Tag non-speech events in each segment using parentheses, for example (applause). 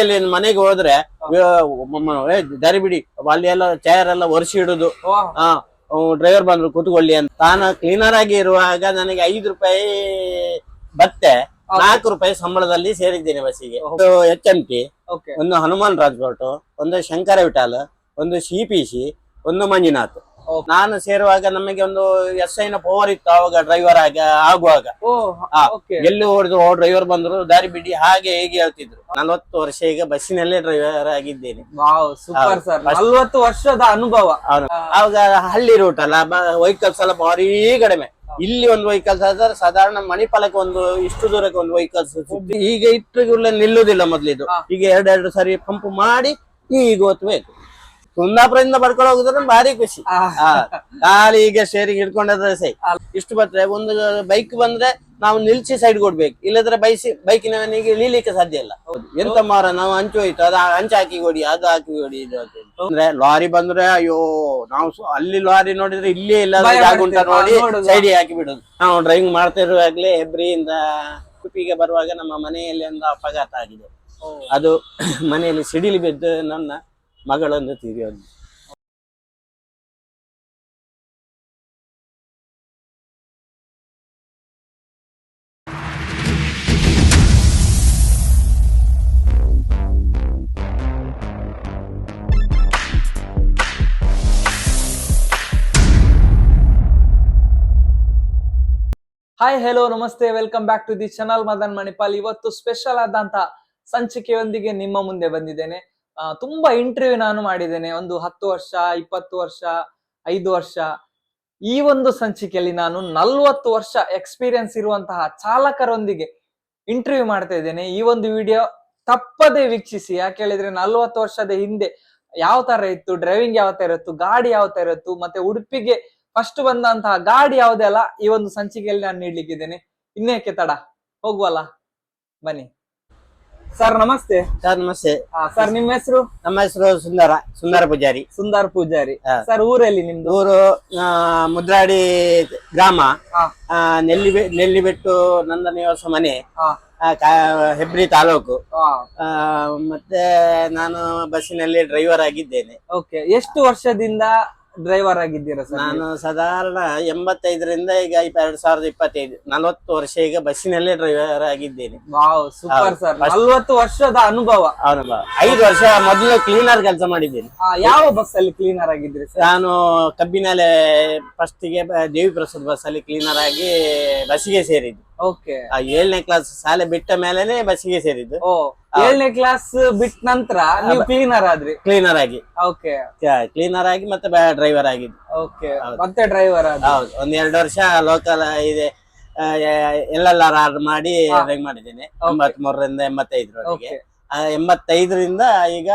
ಹಳ್ಳಿಯಲ್ಲಿ ಮನೆಗೆ ಹೋದ್ರೆ ದಾರಿ ಬಿಡಿ. ಅಲ್ಲಿ ಎಲ್ಲ ಚೇರ್ ಎಲ್ಲ ಒರೆಸಿ ಇಡುದು. ಹಾ ಡ್ರೈವರ್ ಬಂದ್ರು ಕೂತ್ಕೊಳ್ಳಿ ಅಂತ. ತಾನು ಕ್ಲೀನರ್ ಆಗಿ ಇರುವಾಗ ನನಗೆ ಐದು ರೂಪಾಯಿ ಬತ್ತೆ ನಾಲ್ಕು ರೂಪಾಯಿ ಸಂಬಳದಲ್ಲಿ ಸೇರಿದ್ದೇನೆ ಬಸ್ಸಿಗೆ. H M T okay. ಒಂದು ಹನುಮಾನ್ ರಾಜ್ಕೋಟ್ ಒಂದು ಶಂಕರ ವಿಠಾಲ್ ಒಂದು ಸಿ ಪಿ ಸಿ ಒಂದು ಮಂಜುನಾಥ್. ನಾನು ಸೇರುವಾಗ ನಮಗೆ ಒಂದು ಎಸ್ ಐನ ಪವರ್ ಇತ್ತು ಅವಾಗ ಡ್ರೈವರ್ ಆಗ ಆಗುವಾಗ. ಆ, ಎಲ್ಲಿ ಹೊಡೆದು ಡ್ರೈವರ್ ಬಂದ್ರು ದಾರಿ ಬಿಡಿ ಹಾಗೆ ಹೇಗೆ ಹೇಳ್ತಿದ್ರು. ನಲ್ವತ್ತು ವರ್ಷ ಈಗ ಬಸ್ಸಿನಲ್ಲೇ ಡ್ರೈವರ್ ಆಗಿದ್ದೇನೆ. ವಾವ್ ಸೂಪರ್ ಸರ್ First- ನಲ್ವತ್ತು ವರ್ಷದ ಅನುಭವ. ಅವನು ಅವಾಗ ಹಳ್ಳಿ ರೂಟ್ ಅಲ್ಲ ವೆಹಿಕಲ್ಸ್ ಎಲ್ಲ ಭಾರಿ ಕಡಿಮೆ. ಇಲ್ಲಿ ಒಂದು ವೆಹಿಕಲ್ಸ್ ಆದ್ರೆ ಸಾಧಾರಣ ಮಣಿಪಾಲಕ್ಕೆ ಒಂದು ಇಷ್ಟು ದೂರಕ್ಕೆ ಒಂದು ವೆಹಿಕಲ್ಸ್ ಈಗ ಇಟ್ಟು ನಿಲ್ಲುದಿಲ್ಲ ಮೊದ್ಲಿದ್ದು. ಈಗ ಎರಡೆರಡು ಸರಿ ಪಂಪ್ ಮಾಡಿ ಈಗ ಹೊತ್ಬೇಕು. ಕುಂದಾಪುರದಿಂದ ಬರ್ಕೊಂಡು ಹೋಗುದ್ರೆ ಭಾರಿ ಖುಷಿ. ಹಾ. ಖಾಲಿ ಈಗ ಶೇರಿಂಗ್ ಹಿಡ್ಕೊಂಡ್ರೆ ಸೈ ಇಷ್ಟು ಬರ್ತದೆ ಒಂದು ಬೈಕ್ ಬಂದ್ರೆ ನಾವು ನಿಲ್ಸಿ ಸೈಡ್ ಕೊಡ್ಬೇಕು. ಇಲ್ಲದ್ರೆ ಬೈಸಿ ಬೈಕಿನವನಿಗೆ ಇಳಿಲಿಕ್ಕೆ ಸಾಧ್ಯ ಇಲ್ಲ. ಎಂತ ಮಾರ ನಾವು ಹಂಚು ಹೋಯ್ತು ಅದ ಹಂಚು ಹಾಕಿ ಕೊಡಿ ಅದು ಹಾಕಿ ಕೊಡಿ ಇದು ಅಂದ್ರೆ ಲಾರಿ ಬಂದ್ರೆ ಅಯ್ಯೋ ನಾವು ಅಲ್ಲಿ ಲಾರಿ ನೋಡಿದ್ರೆ ಇಲ್ಲೇ ಇಲ್ಲ ಭಯ ಜಾಗ ಉಂಟ ನೋಡಿ ಸೈಡ್ ಹಾಕಿ ಬಿಡುದು. ನಾವು ಡ್ರೈವಿಂಗ್ ಮಾಡ್ತಾ ಇರುವಾಗ್ಲೇ ಹೆಬ್ರಿಯಿಂದ ಉಡುಪಿಗೆ ಬರುವಾಗ ನಮ್ಮ ಮನೆಯಲ್ಲಿ ಒಂದು ಅಪಘಾತ ಆಗಿದೆ. ಅದು ಮನೆಯಲ್ಲಿ ಸಿಡಿಲಿ ಬಿದ್ದು ನನ್ನ ಮಗಳೊಂದು ತೀರಿಯೋದು ಹಾಯ್ ಹೆಲೋ ನಮಸ್ತೆ. Welcome back to the channel Madan Manipal. ಇವತ್ತು ಸ್ಪೆಷಲ್ ಆದಂತ ಸಂಚಿಕೆಯೊಂದಿಗೆ ನಿಮ್ಮ ಮುಂದೆ ಬಂದಿದ್ದೇನೆ. ತುಂಬಾ ಇಂಟರ್ವ್ಯೂ ನಾನು ಮಾಡಿದ್ದೇನೆ. ಒಂದು ಹತ್ತು ವರ್ಷ, ಇಪ್ಪತ್ತು ವರ್ಷ, ಐದು ವರ್ಷ. ಈ ಒಂದು ಸಂಚಿಕೆಯಲ್ಲಿ ನಾನು ನಲ್ವತ್ತು ವರ್ಷ ಎಕ್ಸ್ಪೀರಿಯನ್ಸ್ ಇರುವಂತಹ ಚಾಲಕರೊಂದಿಗೆ ಇಂಟರ್ವ್ಯೂ ಮಾಡ್ತಾ ಇದ್ದೇನೆ. ಈ ಒಂದು ವಿಡಿಯೋ ತಪ್ಪದೆ ವೀಕ್ಷಿಸಿ. ಯಾಕೆ ಹೇಳಿದ್ರೆ ನಲ್ವತ್ತು ವರ್ಷದ ಹಿಂದೆ ಯಾವ ತರ ಇತ್ತು ಡ್ರೈವಿಂಗ್ ಯಾವ ತರ ಇತ್ತು, ಗಾಡಿ ಯಾವ ತರ ಇತ್ತು, ಮತ್ತೆ ಉಡುಪಿಗೆ ಫಸ್ಟ್ ಬಂದಂತಹ ಗಾಡಿ ಯಾವುದೆಲ್ಲ ಈ ಒಂದು ಸಂಚಿಕೆಯಲ್ಲಿ ನಾನು ನೀಡ್ಲಿಕ್ಕಿದ್ದೇನೆ. ಇನ್ನೇಕೆ ತಡ? ಹೋಗುವಲ್ಲ. ಬನ್ನಿ. ಸರ್ ನಮಸ್ತೆ. ಸರ್ ನಮಸ್ತೆ. ಸರ್ ನಿಮ್ಮ ಹೆಸರು? ನಮ್ಮ ಹೆಸರು ಸುಂದರ ಸುಂದರ ಪೂಜಾರಿ. ಸುಂದರ್ ಪೂಜಾರಿ. ಹಾ. ಸರ್ ಊರಲ್ಲಿ ನಿಮ್ದು? ಊರು ಆ, ಮುದ್ರಾಡಿ ಗ್ರಾಮ. ಹಾ. ಆ, ಬೆಟ್ಟು ನೆಲ್ಲಿಬೆಟ್ಟು ನಂದ ನಿವಾಸ ಮನೆ. ಹಾ. ಆ, ಕಾ- ಹೆಬ್ರಿ ತಾಲೂಕು. ಹಾ. ಆ, ಮತ್ತೆ ನಾನು ಬಸ್ಸಿನಲ್ಲಿ ಡ್ರೈವರ್ ಆಗಿದ್ದೇನೆ. ಓಕೆ ಎಷ್ಟು ವರ್ಷದಿಂದ ಡ್ರೈವರ್ ಆಗಿದ್ದೀರಾ ಸರ್ ನಾನು ಸಾಧಾರಣ ಎಂಬತ್ತೈದರಿಂದ ಈಗ ಎರಡ್ ಸಾವಿರದ ಇಪ್ಪತ್ತೈದು ನಲವತ್ತು ವರ್ಷ ಈಗ ಬಸ್ಸಿನಲ್ಲೇ ಡ್ರೈವರ್ ಆಗಿದ್ದೇನೆ. ವಾವ್ ಸೂಪರ್ ಸರ್ ನಲ್ವತ್ತು ವರ್ಷದ ಅನುಭವ. ಅನುಭವ ಐದು ವರ್ಷ ಮೊದಲು ಕ್ಲೀನರ್ ಕೆಲಸ ಮಾಡಿದ್ದೇನೆ. ಆ, ಯಾವ ಬಸ್ ಅಲ್ಲಿ ಕ್ಲೀನರ್ ಆಗಿದ್ರಿ ಸರ್? ನಾನು ಕಬ್ಬಿನಲ್ಲೇ ಫಸ್ಟಿಗೆ ದೇವಿ ಪ್ರಸಾದ್ ಬಸ್ ಅಲ್ಲಿ ಕ್ಲೀನರ್ ಆಗಿ ಬಸ್ಸಿಗೆ ಸೇರಿದ್ದು. ಓಕೆ ಆ ಏಳನೇ ಕ್ಲಾಸ್ ಶಾಲೆ ಬಿಟ್ಟ ಮೇಲೆನೆ ಬಸ್ಸಿಗೆ ಸೇರಿದ್ದು. ಓ ಏಳನೇ ಕ್ಲಾಸ್ ಬಿಟ್ಟ ನಂತರ ನೀವು ಕ್ಲೀನರ್ ಆದ್ರಿ? ಕ್ಲೀನರ್ ಆಗಿ. ಓಕೆ ಕ್ಲೀನರ್ ಆಗಿ ಮತ್ತೆ ಡ್ರೈವರ್ ಆಗಿದ್ದು. ಓಕೆ ಮತ್ತೆ ಡ್ರೈವರ್ ಹೌದು. ಒಂದ್ ಎರಡು ವರ್ಷ ಲೋಕಲ್ ಇದೆ. ಎಲ್ಲ ಆರ್ಡರ್ ಆರ್ ಮಾಡಿ ಡ್ರೈವ್ ಮಾಡಿದ್ದೇನೆ. ಎಂಬತ್ ಮೂರರಿಂದ ಎಂಬತ್ತೈದರವರೆಗೆ. ಆ, ಎಂಬತ್ತೈದರಿಂದ ಈಗ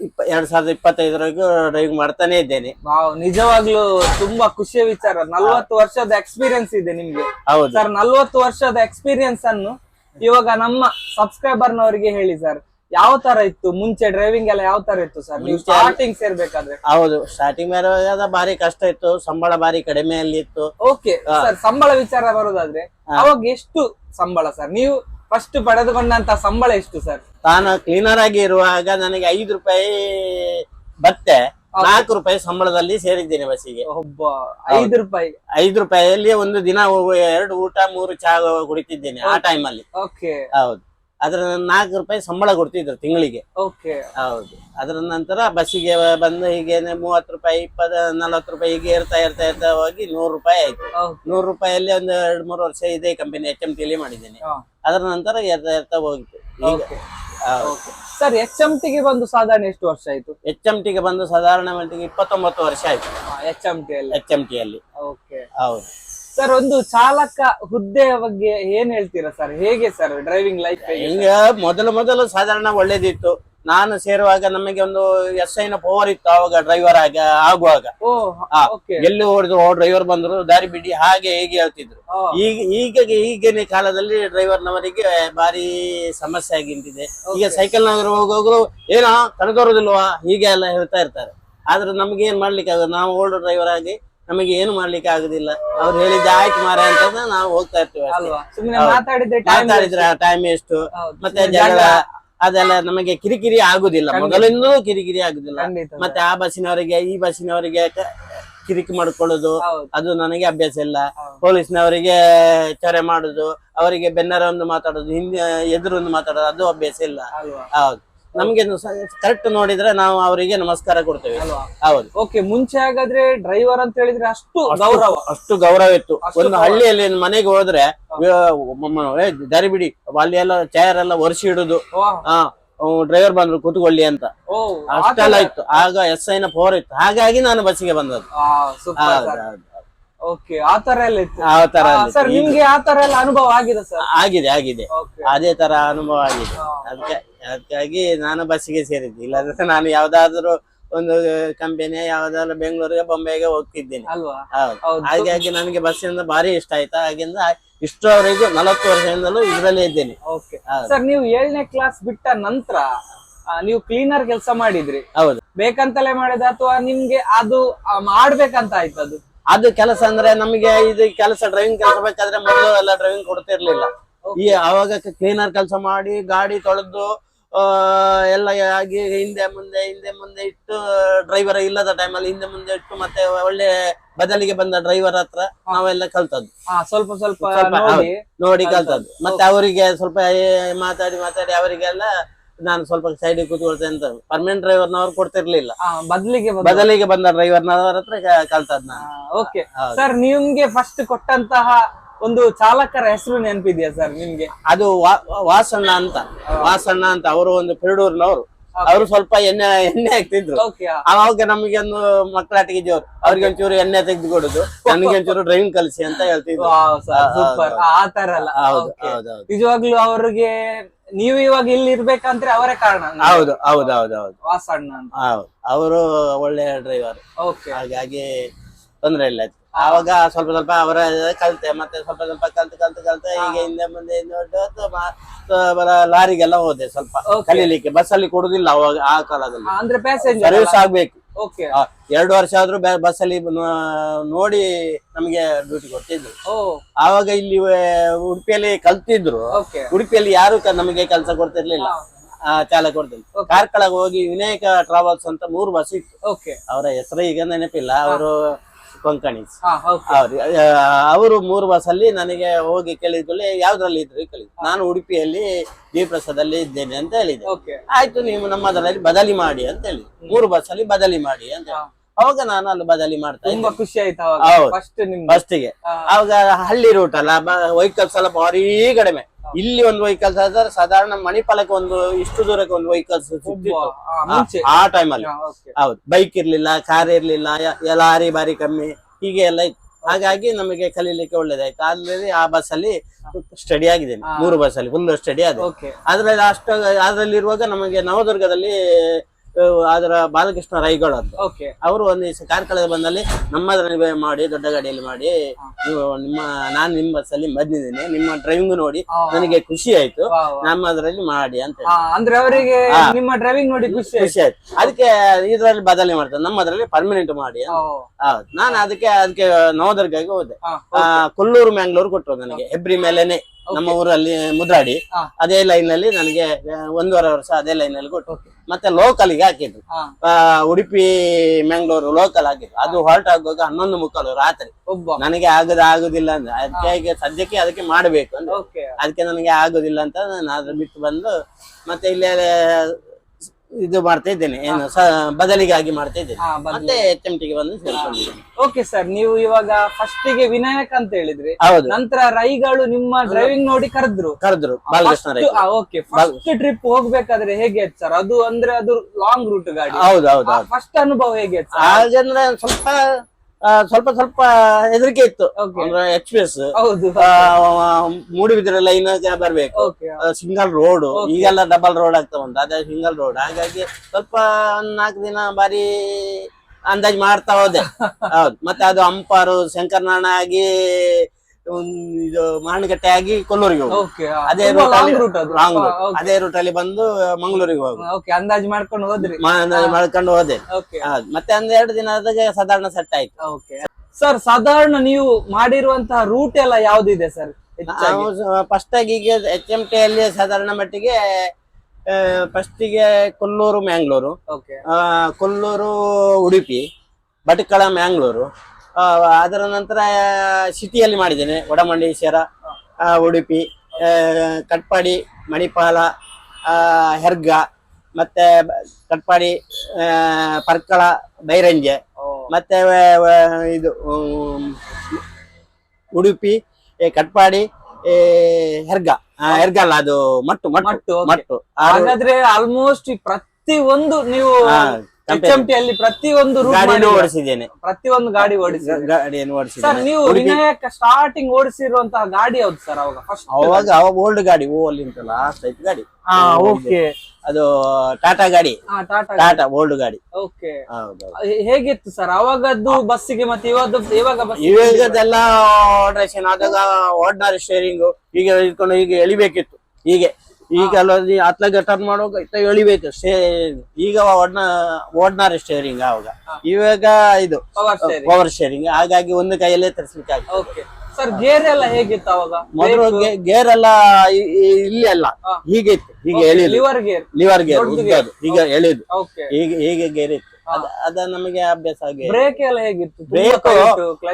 ಇಪ್ಪ ಎರಡ್ ಸಾವಿರದ ಇಪ್ಪತ್ತೈದರವರೆಗೂ ಡ್ರೈವಿಂಗ್ ಮಾಡ್ತಾನೆ ಇದ್ದೇನೆ. ವಾವ್ ನಿಜವಾಗ್ಲೂ ತುಂಬಾ ಖುಷಿಯ ವಿಚಾರ. ನಲ್ವತ್ತು ವರ್ಷದ ಎಕ್ಸ್ಪೀರಿಯನ್ಸ್ ಇದೆ ನಿಮ್ಗೆ. ಹೌದು. ಸರ್ ನಲ್ವತ್ತು ವರ್ಷದ ಎಕ್ಸ್ಪೀರಿಯನ್ಸ್ ಅನ್ನು ಇವಾಗ ನಮ್ಮ ಸಬ್ಸ್ಕ್ರೈಬರ್ ನವರಿಗೆ ಹೇಳಿ ಸರ್. ಯಾವ ತರ ಇತ್ತು? ಮುಂಚೆ ಡ್ರೈವಿಂಗ್ ಎಲ್ಲ ಯಾವ ತರ ಇತ್ತು ಸರ್? ನೀವು ಮುಂಚೆ- ಸ್ಟಾರ್ಟಿಂಗ್ ಸೇರ್ಬೇಕಾದ್ರೆ. ಹೌದು ಸ್ಟಾರ್ಟಿಂಗ್ ಮೇಲೆ ಬಾರಿ ಕಷ್ಟ ಇತ್ತು ಸಂಬಳ ಬಾರಿ ಕಡಿಮೆಯಲ್ಲಿ ಇತ್ತು. ಓಕೆ ಸರ್ ಸಂಬಳ ವಿಚಾರ ಬರೋದಾದ್ರೆ ಅವಾಗ ಎಷ್ಟು ಸಂಬಳ ಸರ್? ನೀವು ಫಸ್ಟ್ ಪಡೆದುಕೊಂಡಂತ ಸಂಬಳ ಎಷ್ಟು ಸರ್? ತಾನು ಕ್ಲೀನರ್ ಆಗಿ ಇರುವಾಗ ನನಗೆ ಐದು ರೂಪಾಯಿ ಬತ್ತೆ ನಾಲ್ಕು ರೂಪಾಯಿ ಸಂಬಳದಲ್ಲಿ ಸೇರಿದ್ದೇನೆ ಬಸ್ಸಿಗೆ. ಒಬ್ಬ ಐದು ರೂಪಾಯಿ. ಐದು ರೂಪಾಯಿಯಲ್ಲಿ ಒಂದು ದಿನ ಎರಡು ಊಟ ಮೂರು ಚಾ ಕುಡಿತಿದ್ದೇನೆ ಆ ಟೈಮ್ ಅಲ್ಲಿ. ಹೌದು. ಅದ್ರ ನಾಲ್ಕು ರೂಪಾಯಿ ಸಂಬಳ ಕೊಡ್ತಿದ್ರು ತಿಂಗಳಿಗೆ. ಓಕೆ. ಹೌದು. ಅದರ ನಂತರ ಬಸ್ಸಿಗೆ ಬಂದು ಹೀಗೇನೆ ಮೂವತ್ತು ರೂಪಾಯಿ ಇಪ್ಪತ್ತ ನಲವತ್ತು ರೂಪಾಯಿ ಹೀಗೆ ಇರ್ತಾ ಇರ್ತಾ ಇರ್ತಾ ಹೋಗಿ ನೂರು ರೂಪಾಯಿ ಆಯ್ತು. ನೂರು ರೂಪಾಯಲ್ಲಿ ಒಂದು ಎರಡು ಮೂರು ವರ್ಷ ಇದೇ ಕಂಪನಿ ಎಚ್ ಎಂ ಟಿಲಿ ಮಾಡಿದ್ದೇನೆ. ಅದರ ನಂತರ ಇರ್ತಾ ಇರ್ತಾ ಹೋಗಿತ್ತು. ಸರ್ ಎಚ್ ಎಂ ಟಿಗೆ ಬಂದು ಸಾಧಾರಣ ಎಷ್ಟು ವರ್ಷ ಆಯ್ತು? ಎಚ್ ಎಂ ಟಿಗೆ ಬಂದು ಸಾಧಾರಣ ಮಟ್ಟಿಗೆ ಇಪ್ಪತ್ತೊಂಬತ್ತು ವರ್ಷ ಆಯ್ತು. ಎಚ್ ಎಂ ಟಿ ಅಲ್ಲಿ. ಎಚ್ ಎಂ ಟಿಯಲ್ಲಿ ಓಕೆ ಹೌದು. ಸರ್ ಒಂದು ಚಾಲಕ ಹುದ್ದೆಯ ಬಗ್ಗೆ ಏನ್ ಹೇಳ್ತೀರಾ ಸರ್? ಹೇಗೆ ಸರ್ ಡ್ರೈವಿಂಗ್ ಲೈಫ್ ಈಗ ಮೊದಲು ಮೊದಲು ಸಾಧಾರಣ ಒಳ್ಳೇದಿತ್ತು. ನಾನು ಸೇರುವಾಗ ನಮಗೆ ಒಂದು ಎಸ್ ಐನ ಪವರ್ ಇತ್ತು ಆವಾಗ ಡ್ರೈವರ್ ಆಗ ಆಗುವಾಗ. ಓಕೆ. ಎಲ್ಲಿ ಹೋದ್ರು ಡ್ರೈವರ್ ಬಂದ್ರು ದಾರಿ ಬಿಡಿ ಹಾಗೆ ಹೇಗೆ ಹೇಳ್ತಿದ್ರು. ಈಗ ಈಗ ಈಗಿನ ಕಾಲದಲ್ಲಿ ಡ್ರೈವರ್ನವರಿಗೆ ಭಾರಿ ಸಮಸ್ಯೆ ಆಗಿಂತಿದೆ ಈಗ ಸೈಕಲ್ ನವರು ಹೋಗೋರು ಏನೋ ಕಳೆದೋರುದಿಲ್ವಾ ಹೀಗೆ ಎಲ್ಲ ಹೇಳ್ತಾ ಇರ್ತಾರೆ. ಆದ್ರೆ ನಮ್ಗೆ ಏನ್ ಮಾಡ್ಲಿಕ್ಕೆ ಆಗ ನಾವು ಓಲ್ಡ್ ಡ್ರೈವರ್ ಆಗಿ ನಮಗೆ ಏನು ಮಾಡ್ಲಿಕ್ಕೆ ಆಗುದಿಲ್ಲ. ಅವ್ರು ಹೇಳಿದ ಆಯ್ತು ಮಾರ ಅಂತ ನಾವು ಹೋಗ್ತಾ ಇರ್ತೀವಿ ಅಲ್ವಾ? ಸುಮ್ಮನೆ ಹೌದು. ಮಾತಾಡಿದ್ರೆ ಟೈಮ್ ಎಷ್ಟು? ಮತ್ತೆ ಜಗಳ. ಅದೆಲ್ಲ ನಮಗೆ ಕಿರಿಕಿರಿ ಆಗುದಿಲ್ಲ. ಮೊದಲಿಂದ ಮೊದಲಿಂದಲೂ ಕಿರಿಕಿರಿ ಆಗುದಿಲ್ಲ. ಮತ್ತೆ ಆ ಬಸ್ಸಿನವರಿಗೆ ಈ ಬಸ್ಸಿನವರಿಗೆ ಕಿರಿಕಿ ಮಾಡ್ಕೊಳ್ಳೋದು ಅದು ನನಗೆ ಅಭ್ಯಾಸ ಇಲ್ಲ. ಪೊಲೀಸ್ನವರಿಗೆ ಚೊರೆ ಮಾಡುದು ಅವರಿಗೆ ಬೆನ್ನರ ಒಂದು ಮಾತಾಡೋದು ಹಿಂದೆ ಒಂದು ಮಾತಾಡೋದು ಅದು ಅಭ್ಯಾಸ ಇಲ್ಲ. ಹೌದು. ನಮ್ಗೆ ಕರೆಕ್ಟ್ ನೋಡಿದ್ರೆ ನಾವು ಅವರಿಗೆ ನಮಸ್ಕಾರ ಕೊಡ್ತೇವೆ. ಅಲ್ವಾ? ಹೌದು. ಓಕೆ ಮುಂಚೆ ಹಾಗಾದ್ರೆ ಡ್ರೈವರ್ ಅಂತ ಹೇಳಿದ್ರೆ ಅಷ್ಟು ಗೌರವ. ಅಷ್ಟು ಗೌರವ ಇತ್ತು. ಒಂದು. ಹಳ್ಳಿಯಲ್ಲಿ ಮನೆಗೆ ಹೋದ್ರೆ ದರಿ ಬಿಡಿ ಅಲ್ಲಿ ಎಲ್ಲ ಚೇರ್ ಎಲ್ಲ ಒರೆಸಿ ಇಡುದು. ಹಾ ಡ್ರೈವರ್ ಬಂದ್ರು ಕೂತ್ಕೊಳ್ಳಿ ಅಂತ. ಅಷ್ಟೆಲ್ಲ ಇತ್ತು. ಆಗ ಎಸ್ ಐನ ಪವರ್ ಇತ್ತು. ಹಾಗಾಗಿ ನಾನು ಬಸ್ಸಿಗೆ ಬಂದದ್ದು. ಓಕೆ ಆ ತರ ಎಲ್ಲ ಇತ್ತು. ಆ ತರ ಸರ್ ಈಗ ನಿಮ್ಗೆ ಆ ತರ ಎಲ್ಲ ಅನುಭವ ಆಗಿದೆ ಸರ್? ಆಗಿದೆ ಆಗಿದೆ. ಅದೇ ತರ ಅನುಭವ ಆಗಿದೆ. ಅದಕ್ಕೆ ಅದಕ್ಕಾಗಿ ನಾನು ಬಸ್ಸಿಗೆ ಸೇರಿದ್ದೆ. ಇಲ್ಲಾಂದ್ರೆ ನಾನು ಯಾವ್ದಾದ್ರು ಒಂದು ಕಂಪನಿ ಯಾವ್ದಾದ್ರು ಬೆಂಗಳೂರಿಗೆ ಬೊಂಬೆಗೆ ಹೋಗ್ತಿದ್ದೇನೆ. ಅಲ್ವಾ? ಹಾಗಾಗಿ ನನಗೆ ಬಸ್ಸಿಂದ ಭಾರಿ ಇಷ್ಟ ಆಯ್ತಾ. ಹಾಗಿಂದ ಇಷ್ಟವರೆಗೂ ನಲವತ್ತು ವರ್ಷದಿಂದಲೂ ಇದರಲ್ಲೇ ಇದ್ದೇನೆ. ಓಕೆ ಸರ್ ನೀವು ಏಳನೇ ಕ್ಲಾಸ್ ಬಿಟ್ಟ ನಂತರ ನೀವು ಕ್ಲೀನರ್ ಕೆಲಸ ಮಾಡಿದ್ರಿ. ಹೌದು. ಬೇಕಂತಲೇ ಮಾಡಿದ ಅಥವಾ ನಿಮ್ಗೆ ಅದು ಮಾಡ್ಬೇಕಂತ ಆಯ್ತು ಅದು ಅದು ಕೆಲಸ ಅಂದ್ರೆ ನಮಗೆ ಇದು ಕೆಲಸ ಡ್ರೈವಿಂಗ್ ಕೆಲಸ ಬೇಕಾದ್ರೆ ಮೊದಲು ಎಲ್ಲ ಡ್ರೈವಿಂಗ್ ಕೊಡ್ತಿರ್ಲಿಲ್ಲ. ಈ ಅವಾಗ ಕ್ಲೀನರ್ ಕೆಲಸ ಮಾಡಿ ಗಾಡಿ ತೊಳೆದು ಎಲ್ಲ ಆಗಿ ಹಿಂದೆ ಮುಂದೆ ಹಿಂದೆ ಮುಂದೆ ಇಟ್ಟು ಡ್ರೈವರ್ ಇಲ್ಲದ ಟೈಮಲ್ಲಿ ಹಿಂದೆ ಮುಂದೆ ಇಟ್ಟು ಮತ್ತೆ ಒಳ್ಳೆ ಬದಲಿಗೆ ಬಂದ ಡ್ರೈವರ್ ಹತ್ರ ನಾವೆಲ್ಲ ಕಲ್ತದ್ದು. ಸ್ವಲ್ಪ ಸ್ವಲ್ಪ ನೋಡಿ. ನೋಡಿ ಕಲ್ತದ್ದು. ಮತ್ತೆ ಅವರಿಗೆ ಸ್ವಲ್ಪ ಮಾತಾಡಿ ಮಾತಾಡಿ ಅವರಿಗೆಲ್ಲ ನಾನು ಸ್ವಲ್ಪ ಸೈಡ್ ಕೂತ್ಕೊಳ್ತೇನೆ ಅಂತ. ಪರ್ಮನೆಂಟ್ ಡ್ರೈವರ್ನವ್ರು ಕೊಡ್ತಿರ್ಲಿಲ್ಲ. ಬದಲಿಗೆ ಬದ್ಲಿಗೆ ಬಂದ ಡ್ರೈವರ್ನವರ ಹತ್ರ ಕಲ್ತದ್ ನಾನು. ಓಕೆ ಸರ್ ನಿಮ್ಗೆ ಫಸ್ಟ್ ಕೊಟ್ಟಂತಹ ಒಂದು ಚಾಲಕರ ಹೆಸರು ನೆನಪಿದ್ಯಾ ಸರ್ ನಿಮ್ಗೆ? ಅದು ವಾಸಣ್ಣ ಅಂತ. ವಾಸಣ್ಣ ಅಂತ ಅವರು ಒಂದು ಪೆರಡೂರ್ನವರು ಅವರು ಸ್ವಲ್ಪ ಎಣ್ಣೆ ಎಣ್ಣೆ ಹಾಕ್ತಿದ್ರು. ಅವಾಗ ನಮಗೆ ಒಂದು ಮಕ್ಕಳಾಟಿಗೆ ಜೋರು ಅವ್ರಿಗೆ ಒಂಚೂರು ಎಣ್ಣೆ ತೆಗೆದು ಕೊಡುದು. (laughs) ನನಗೆ ಒಂಚೂರು ಡ್ರೈವಿಂಗ್ ಕಲಿಸಿ ಅಂತ ಹೇಳ್ತಿದ್ರು. ಸೂಪರ್ ಆ ತರ ಅಲ್ಲ. ಹೌದು ಹೌದು ಹೌದು. ನಿಜವಾಗ್ಲೂ ಅವ್ರಿಗೆ ನೀವು ಇವಾಗ ಇಲ್ಲಿ ಇರ್ಬೇಕಂದ್ರೆ ಅವರೇ ಕಾರಣ. ಹೌದು ಹೌದು ಹೌದು ಹೌದು. ವಾಸಣ್ಣ ಅವರು ಒಳ್ಳೆ ಡ್ರೈವರ್ ಓಕೆ ಹಾಗಾಗಿ ತೊಂದ್ರೆ ಇಲ್ಲ. ಆವಾಗ ಸ್ವಲ್ಪ ಸ್ವಲ್ಪ ಅವರ ಕಲಿತೆ ಮತ್ತೆ ಸ್ವಲ್ಪ ಸ್ವಲ್ಪ ಕಲ್ತು ಕಲ್ತು ಕಲ್ತು ಈಗ ಹಿಂದೆ ಮುಂದೆ ಬರ- ಲಾರಿಗೆಲ್ಲ ಹೋದೆ ಸ್ವಲ್ಪ ಕಲೀಲಿಕ್ಕೆ. ಬಸ್ ಅಲ್ಲಿ ಕೊಡುದಿಲ್ಲ ಅವಾಗ ಆ ಕಾಲದಲ್ಲಿ. ಅಂದ್ರೆ ಪ್ಯಾಸೆಂಜರ್ ಸರ್ವಿಸ್ ಆಗ್ಬೇಕು. ಎರಡು ವರ್ಷ ಆದ್ರೂ ಬಸ್ ಅಲ್ಲಿ ನೋಡಿ ನಮಗೆ ಡ್ಯೂಟಿ ಕೊಡ್ತಿದ್ರು. ಆವಾಗ ಇಲ್ಲಿ ಉಡುಪಿಯಲ್ಲಿ ಕಲ್ತಿದ್ರು. ಉಡುಪಿಯಲ್ಲಿ ಯಾರು ನಮಗೆ ಕೆಲಸ ಕೊಡ್ತಿರ್ಲಿಲ್ಲ. ಆ, ಚಾಲಕ Okay. ಕಾರ್ಕಳಗೆ ಹೋಗಿ ವಿನಾಯಕ ಟ್ರಾವೆಲ್ಸ್ ಅಂತ ಮೂರು ಬಸ್ ಇತ್ತು. ಓಕೆ ಅವರ ಹೆಸರು ಈಗ ನೆನಪಿಲ್ಲ. ಅವರು ಕೊಂಕಣಿ ಹಾ ಓಕೆ ಅವ್ರು ಮೂರು ಬಸ್ಸಲ್ಲಿ ನನಗೆ ಹೋಗಿ ಕೇಳಿದ್ಕೊಳ್ಳಿ ಯಾವ್ದ್ರಲ್ಲಿ ಇದ್ರು ಕೇಳಿದ್ರು. ನಾನು ಉಡುಪಿಯಲ್ಲಿ ಜಯಪ್ರಸಾದಲ್ಲಿ ಇದ್ದೇನೆ ಅಂತ ಹೇಳಿದೆ ಆಯ್ತು ನೀವು ನಮ್ಮದರಲ್ಲಿ ಬದಲಿ ಮಾಡಿ ಅಂತ ಹೇಳಿ ಮೂರು ಬಸ್ಸಲ್ಲಿ ಬದಲಿ ಮಾಡಿ ಅಂತ ಅವಾಗ ನಾನು ಅಲ್ಲಿ ಬದಲಿ ಮಾಡ್ತಾ ತುಂಬಾ ಖುಷಿ ಆಯ್ತು. ಫಸ್ಟ್ಗೆ. ಅವಾಗ ಹಳ್ಳಿ ರೂಟ್ ಅಲ್ಲ ವೆಹಿಕಲ್ಸ್ ಎಲ್ಲ ಭಾರಿ ಕಡಿಮೆ. ಇಲ್ಲಿ ಒಂದು ವೆಹಿಕಲ್ಸ್ ಆದ್ರೆ ಸಾಧಾರಣ ಮಣಿಪಾಲಕ್ಕೆ ಒಂದು ಇಷ್ಟು ದೂರಕ್ಕೆ ಒಂದು ವೆಹಿಕಲ್ಸ್ ಆ, ಟೈಮಲ್ಲಿ ಹೌದು. ಬೈಕ್ ಇರ್ಲಿಲ್ಲ ಕಾರ್ ಇರ್ಲಿಲ್ಲ ಲಾರಿ ಬಾರಿ ಕಮ್ಮಿ ಹೀಗೆ ಎಲ್ಲ ಇತ್ತು. ಹಾಗಾಗಿ ನಮಗೆ ಕಲೀಲಿಕ್ಕೆ ಒಳ್ಳೇದಾಯ್ತು. ಆದ್ರೆ ಆ ಬಸ್ ಅಲ್ಲಿ ಸ್ಟಡಿ ಆಗಿದ್ದೇನೆ. ಮೂರು ಬಸ್ ಅಲ್ಲಿ ಫುಲ್ ಸ್ಟಡಿ ಆದ. ಅದ್ರಲ್ಲಿ ಅಷ್ಟು ಅದ್ರಲ್ಲಿ ಇರುವಾಗ ನಮಗೆ ನವದುರ್ಗದಲ್ಲಿ ಅದರ ಬಾಲಕೃಷ್ಣ ರೈಗಳು ಅಂತ. ಓಕೆ. ಅವರು ಒಂದು ದಿವಸ ಕಾರ್ಕಳದ ಬಂದಲ್ಲಿ ನಮ್ಮದ್ರಲ್ಲಿ ಮಾಡಿ ದೊಡ್ಡ ಗಾಡಿಯಲ್ಲಿ ಮಾಡಿ ನೀವು ನಿಮ್ಮ ನಾನು ನಿಮ್ಮ ಬಸ್ಸಲ್ಲಿ ಬಂದಿದ್ದೇನೆ ನಿಮ್ಮ ಡ್ರೈವಿಂಗ್ ನೋಡಿ ನನಗೆ ಖುಷಿ ಆಯ್ತು. ನಮ್ಮದ್ರಲ್ಲಿ ಮಾಡಿ ಅಂತ. ಅಂದ್ರೆ ಅವರಿಗೆ ನಿಮ್ಮ ಡ್ರೈವಿಂಗ್ ನೋಡಿ ಖುಷಿ ಖುಷಿ ಆಯ್ತು. ಅದಕ್ಕೆ ಇದರಲ್ಲಿ ಬದಲಿ ಮಾಡ್ತಾರೆ ನಮ್ಮದ್ರಲ್ಲಿ ಪರ್ಮನೆಂಟ್ ಮಾಡಿ ಹೌದು. ನಾನು ಅದಕ್ಕೆ ಅದಕ್ಕೆ ನವದುರ್ಗಕ್ಕೆ ಹೋದೆ. ಕೊಲ್ಲೂರು ಮ್ಯಾಂಗ್ಳೂರು ಕೊಟ್ಟರು ನನಗೆ ಹೆಬ್ರಿ ಮೇಲೆನೆ ನಮ್ಮ ಊರಲ್ಲಿ ಮುದ್ರಾಡಿ. ಅದೇ ಲೈನ್ನಲ್ಲಿ ನನಗೆ ಒಂದೂವರೆ ವರ್ಷ ಅದೇ ಲೈನ್ ಅಲ್ಲಿ ಕೊಟ್ಟು. ಮತ್ತೆ ಲೋಕಲ್ಗೆ ಹಾಕಿದ್ರು. ಉಡುಪಿ ಮಂಗಳೂರು ಲೋಕಲ್ ಹಾಕಿದ್ರು. ಅದು ಹೊರಟ್ ಆಗುವಾಗ ಹನ್ನೊಂದು ಮುಕ್ಕಾಲು ರಾತ್ರಿ. ಒಬ್ಬ. ನನಗೆ ಆಗದ ಆಗುದಿಲ್ಲ ಅಂದ್ರೆ ಅದಕ್ಕೆ ಸದ್ಯಕ್ಕೆ ಅದಕ್ಕೆ ಮಾಡಬೇಕು ಅಂದ್ರೆ. ಅದಕ್ಕೆ ನನಗೆ ಆಗುದಿಲ್ಲ ಅಂತ ನಾನು ಅದ್ರ ಬಿಟ್ಟು ಬಂದು ಮತ್ತೆ ಇಲ್ಲಿ ಇದು ಮಾಡ್ತಾ ಇದ್ದೇನೆ. ಏನು ಬದಲಿಗಾಗಿ ಮಾಡ್ತಾ ಇದ್ದೇನೆ. ಮತ್ತೆ ಎಚ್ ಎಂ ಟಿಗೆ ಬಂದು ಸೇರ್ಕೊಂಡಿದ್ದೇನೆ. ಓಕೆ ಸರ್ ನೀವು ಇವಾಗ ಫಸ್ಟ್ಗೆ ವಿನಾಯಕ್ ಅಂತ ಹೇಳಿದ್ರಿ. ಹೌದು. ನಂತರ ರೈಗಳು ನಿಮ್ಮ ಡ್ರೈವಿಂಗ್ ನೋಡಿ ಕರೆದ್ರು. ಕರೆದ್ರು Balakrishna Rai okay first trip ಹೋಗ್ಬೇಕಾದ್ರೆ ಹೇಗೆ ಸರ್ ಅದು ಅಂದ್ರೆ ಅದು ಲಾಂಗ್ ರೂಟ್ ಗಾಡಿ. ಹೌದು ಹೌದು ಫಸ್ಟ್ ಅನುಭವ ಹೇಗೆ ಸ್ವಲ್ಪ ಸ್ವಲ್ಪ ಸ್ವಲ್ಪ ಹೆದರಿಕೆ ಇತ್ತು. ಅಂದ್ರೆ ಎಕ್ಸ್ಪ್ರೆಸ್ ಮೂಡಿಬಿದ್ರೆ ಲೈನ್ ಬರ್ಬೇಕು. ಸಿಂಗಲ್ ರೋಡ್ ಈಗೆಲ್ಲ ಡಬಲ್ ರೋಡ್ ಆಗ್ತಾ ಉಂಟು. ಅದೇ ಸಿಂಗಲ್ ರೋಡ್ ಹಾಗಾಗಿ ಸ್ವಲ್ಪ ಒಂದ್ ನಾಲ್ಕು ದಿನ ಬಾರಿ ಅಂದಾಜ್ ಮಾಡ್ತಾ ಹೋದೆ. (laughs) ಹೌದು. ಮತ್ತೆ ಅದು ಅಂಪಾರು ಶಂಕರನಾಣ ಆಗಿ ಇದು ಮಾಣಗಟ್ಟೆ ಆಗಿ ಕೊಲ್ಲೂರಿಗೆ ಹೋಗುದು. ಅದೇ ರೂಟ್ ಅದು. ರಾಂಗ್ ಅದೇ ರೂಟ್ ಅಲ್ಲಿ ಬಂದು ಮಂಗಳೂರಿಗೆ ಹೋಗುದು. ಓಕೆ ಅಂದಾಜ್ ಮಾಡ್ಕೊಂಡು ಹೋದ್ರಿ. ಅಂದಾಜು ಮಾಡ್ಕೊಂಡು ಹೋದೆ. ಮತ್ತೆ ಒಂದ್ ಎರಡು ದಿನ ಆದಾಗ ಸಾಧಾರಣ ಸೆಟ್ ಆಯ್ತು. ಸರ್ ಸಾಧಾರಣ ನೀವು ಮಾಡಿರುವಂತಹ ರೂಟ್ ಎಲ್ಲ ಯಾವ್ದಿದೆ ಸರ್ ಫಸ್ಟ್ ಆಗಿ ಈಗ ಎಚ್ ಎಂ ಟಿ ಅಲ್ಲಿ ಸಾಧಾರಣ ಮಟ್ಟಿಗೆ ಫಸ್ಟಿಗೆ ಕೊಲ್ಲೂರು ಮ್ಯಾಂಗ್ಳೂರು. ಕೊಲ್ಲೂರು ಉಡುಪಿ ಭಟ್ಕಳ ಮ್ಯಾಂಗ್ಳೂರು. ಅದರ ನಂತರ ಸಿಟಿಯಲ್ಲಿ ಮಾಡಿದ್ದೇನೆ. ವಡಮಂಡೇಶ್ವರ ಆ, ಉಡುಪಿ ಕಟ್ಪಾಡಿ ಮಣಿಪಾಲ ಹೆರ್ಗ ಮತ್ತೆ ಕಟ್ಪಾಡಿ ಆ, ಪರ್ಕಳ ಬೈರಂಜೆ ಮತ್ತೆ ಇದು ಉಡುಪಿ ಕಟ್ಪಾಡಿ ಹೆರ್ಗ. ಹೆರ್ಗ ಅಲ್ಲ ಅದು ಮಟ್ಟು ಮಟ್ಟು, ಮಟ್ಟು ಹಾಗಾದ್ರೆ ಆಲ್ಮೋಸ್ಟ್ ಪ್ರತಿ ಒಂದು ನೀವು ಹಾ, ಪ್ರತಿಯೊಂದು ಗಾಡಿನೂ ಓಡಿಸಿದ್ದೇನೆ. ಪ್ರತಿ ಒಂದು ಗಾಡಿ ಓಡಿಸಿ ಗಾಡಿಯನ್ನು ಸರ್ ನೀವು ವಿನಾಯಕ ಸ್ಟಾರ್ಟಿಂಗ್ ಓಡಿಸಿರುವಂತಹ ಗಾಡಿ ಯಾವ್ದು ಸರ್ ಅವಾಗ? ಫಸ್ಟ್ ಅವಾಗ ಅವಾಗ ಓಲ್ಡ್ ಗಾಡಿ ಓ ಅಲ್ಲಿ ಉಂಟಲ್ಲ ಟೈಪ್ ಗಾಡಿ. ಓಕೆ ಅದು ಟಾಟಾ ಗಾಡಿ. ಟಾಟಾ ಓಲ್ಡ್ ಗಾಡಿ. ಓಕೆ ಹೇಗಿತ್ತು ಸರ್? ಅವಾಗದ್ದು ಬಸ್ಸಿಗೆ ಮತ್ತೆ ಇವಾಗ ಇವಾಗದೆಲ್ಲ ಆಲ್ಟ್ರೇಷನ್ ಆದಾಗ ಆರ್ಡಿನರಿ ಶೇರಿಂಗ್ ಹೀಗೆ ಇಟ್ಕೊಂಡು ಹೀಗೆ ಎಳಿಬೇಕಿತ್ತು. ಹೀಗೆ. ಈಗ ಅಲ್ಲೊಂದು ಅತ್ಲಾಗ ಟರ್ನ್ ಮಾಡುವಾಗ ಇತ್ತ ಎಳಿಬೇಕು. ಸ್ಟೇ ಈಗ ಓಡ್ನಾರ ಸ್ಟೇರಿಂಗ್ ಅವಾಗ ಇವಾಗ ಇದು ಪವರ್ ಸ್ಟೇರಿಂಗ್ ಹಾಗಾಗಿ ಒಂದು ಕೈಯಲ್ಲೇ ತರಿಸ್ಲಿಕ್ಕೆ ಆಗ್ತದೆ ಸರ್ ಗೇರ್ ಎಲ್ಲ ಹೇಗಿತ್ತು ಅವಾಗ? ಮೊದಲು ಗೇರ್ ಎಲ್ಲ ಇಲ್ಲಿ ಅಲ್ಲ. ಹೀಗಿತ್ತು. ಹೀಗೆ ಇತ್ತು ಹೀಗೆ ಎಳಿದು ಲಿವರ್ ಗೇರ್ ಲಿವರ್ ಗೇರ್ ಈಗ ಓಕೆ ಹೀಗೆ ಹೀಗೆ ಗೇರ್ ಇತ್ತು. ಅದ- ನಮಗೆ ಅಭ್ಯಾಸ ಆಗಿ ಬ್ರೇಕ್ ಎಲ್ಲ ಹೇಗಿತ್ತು? Brake-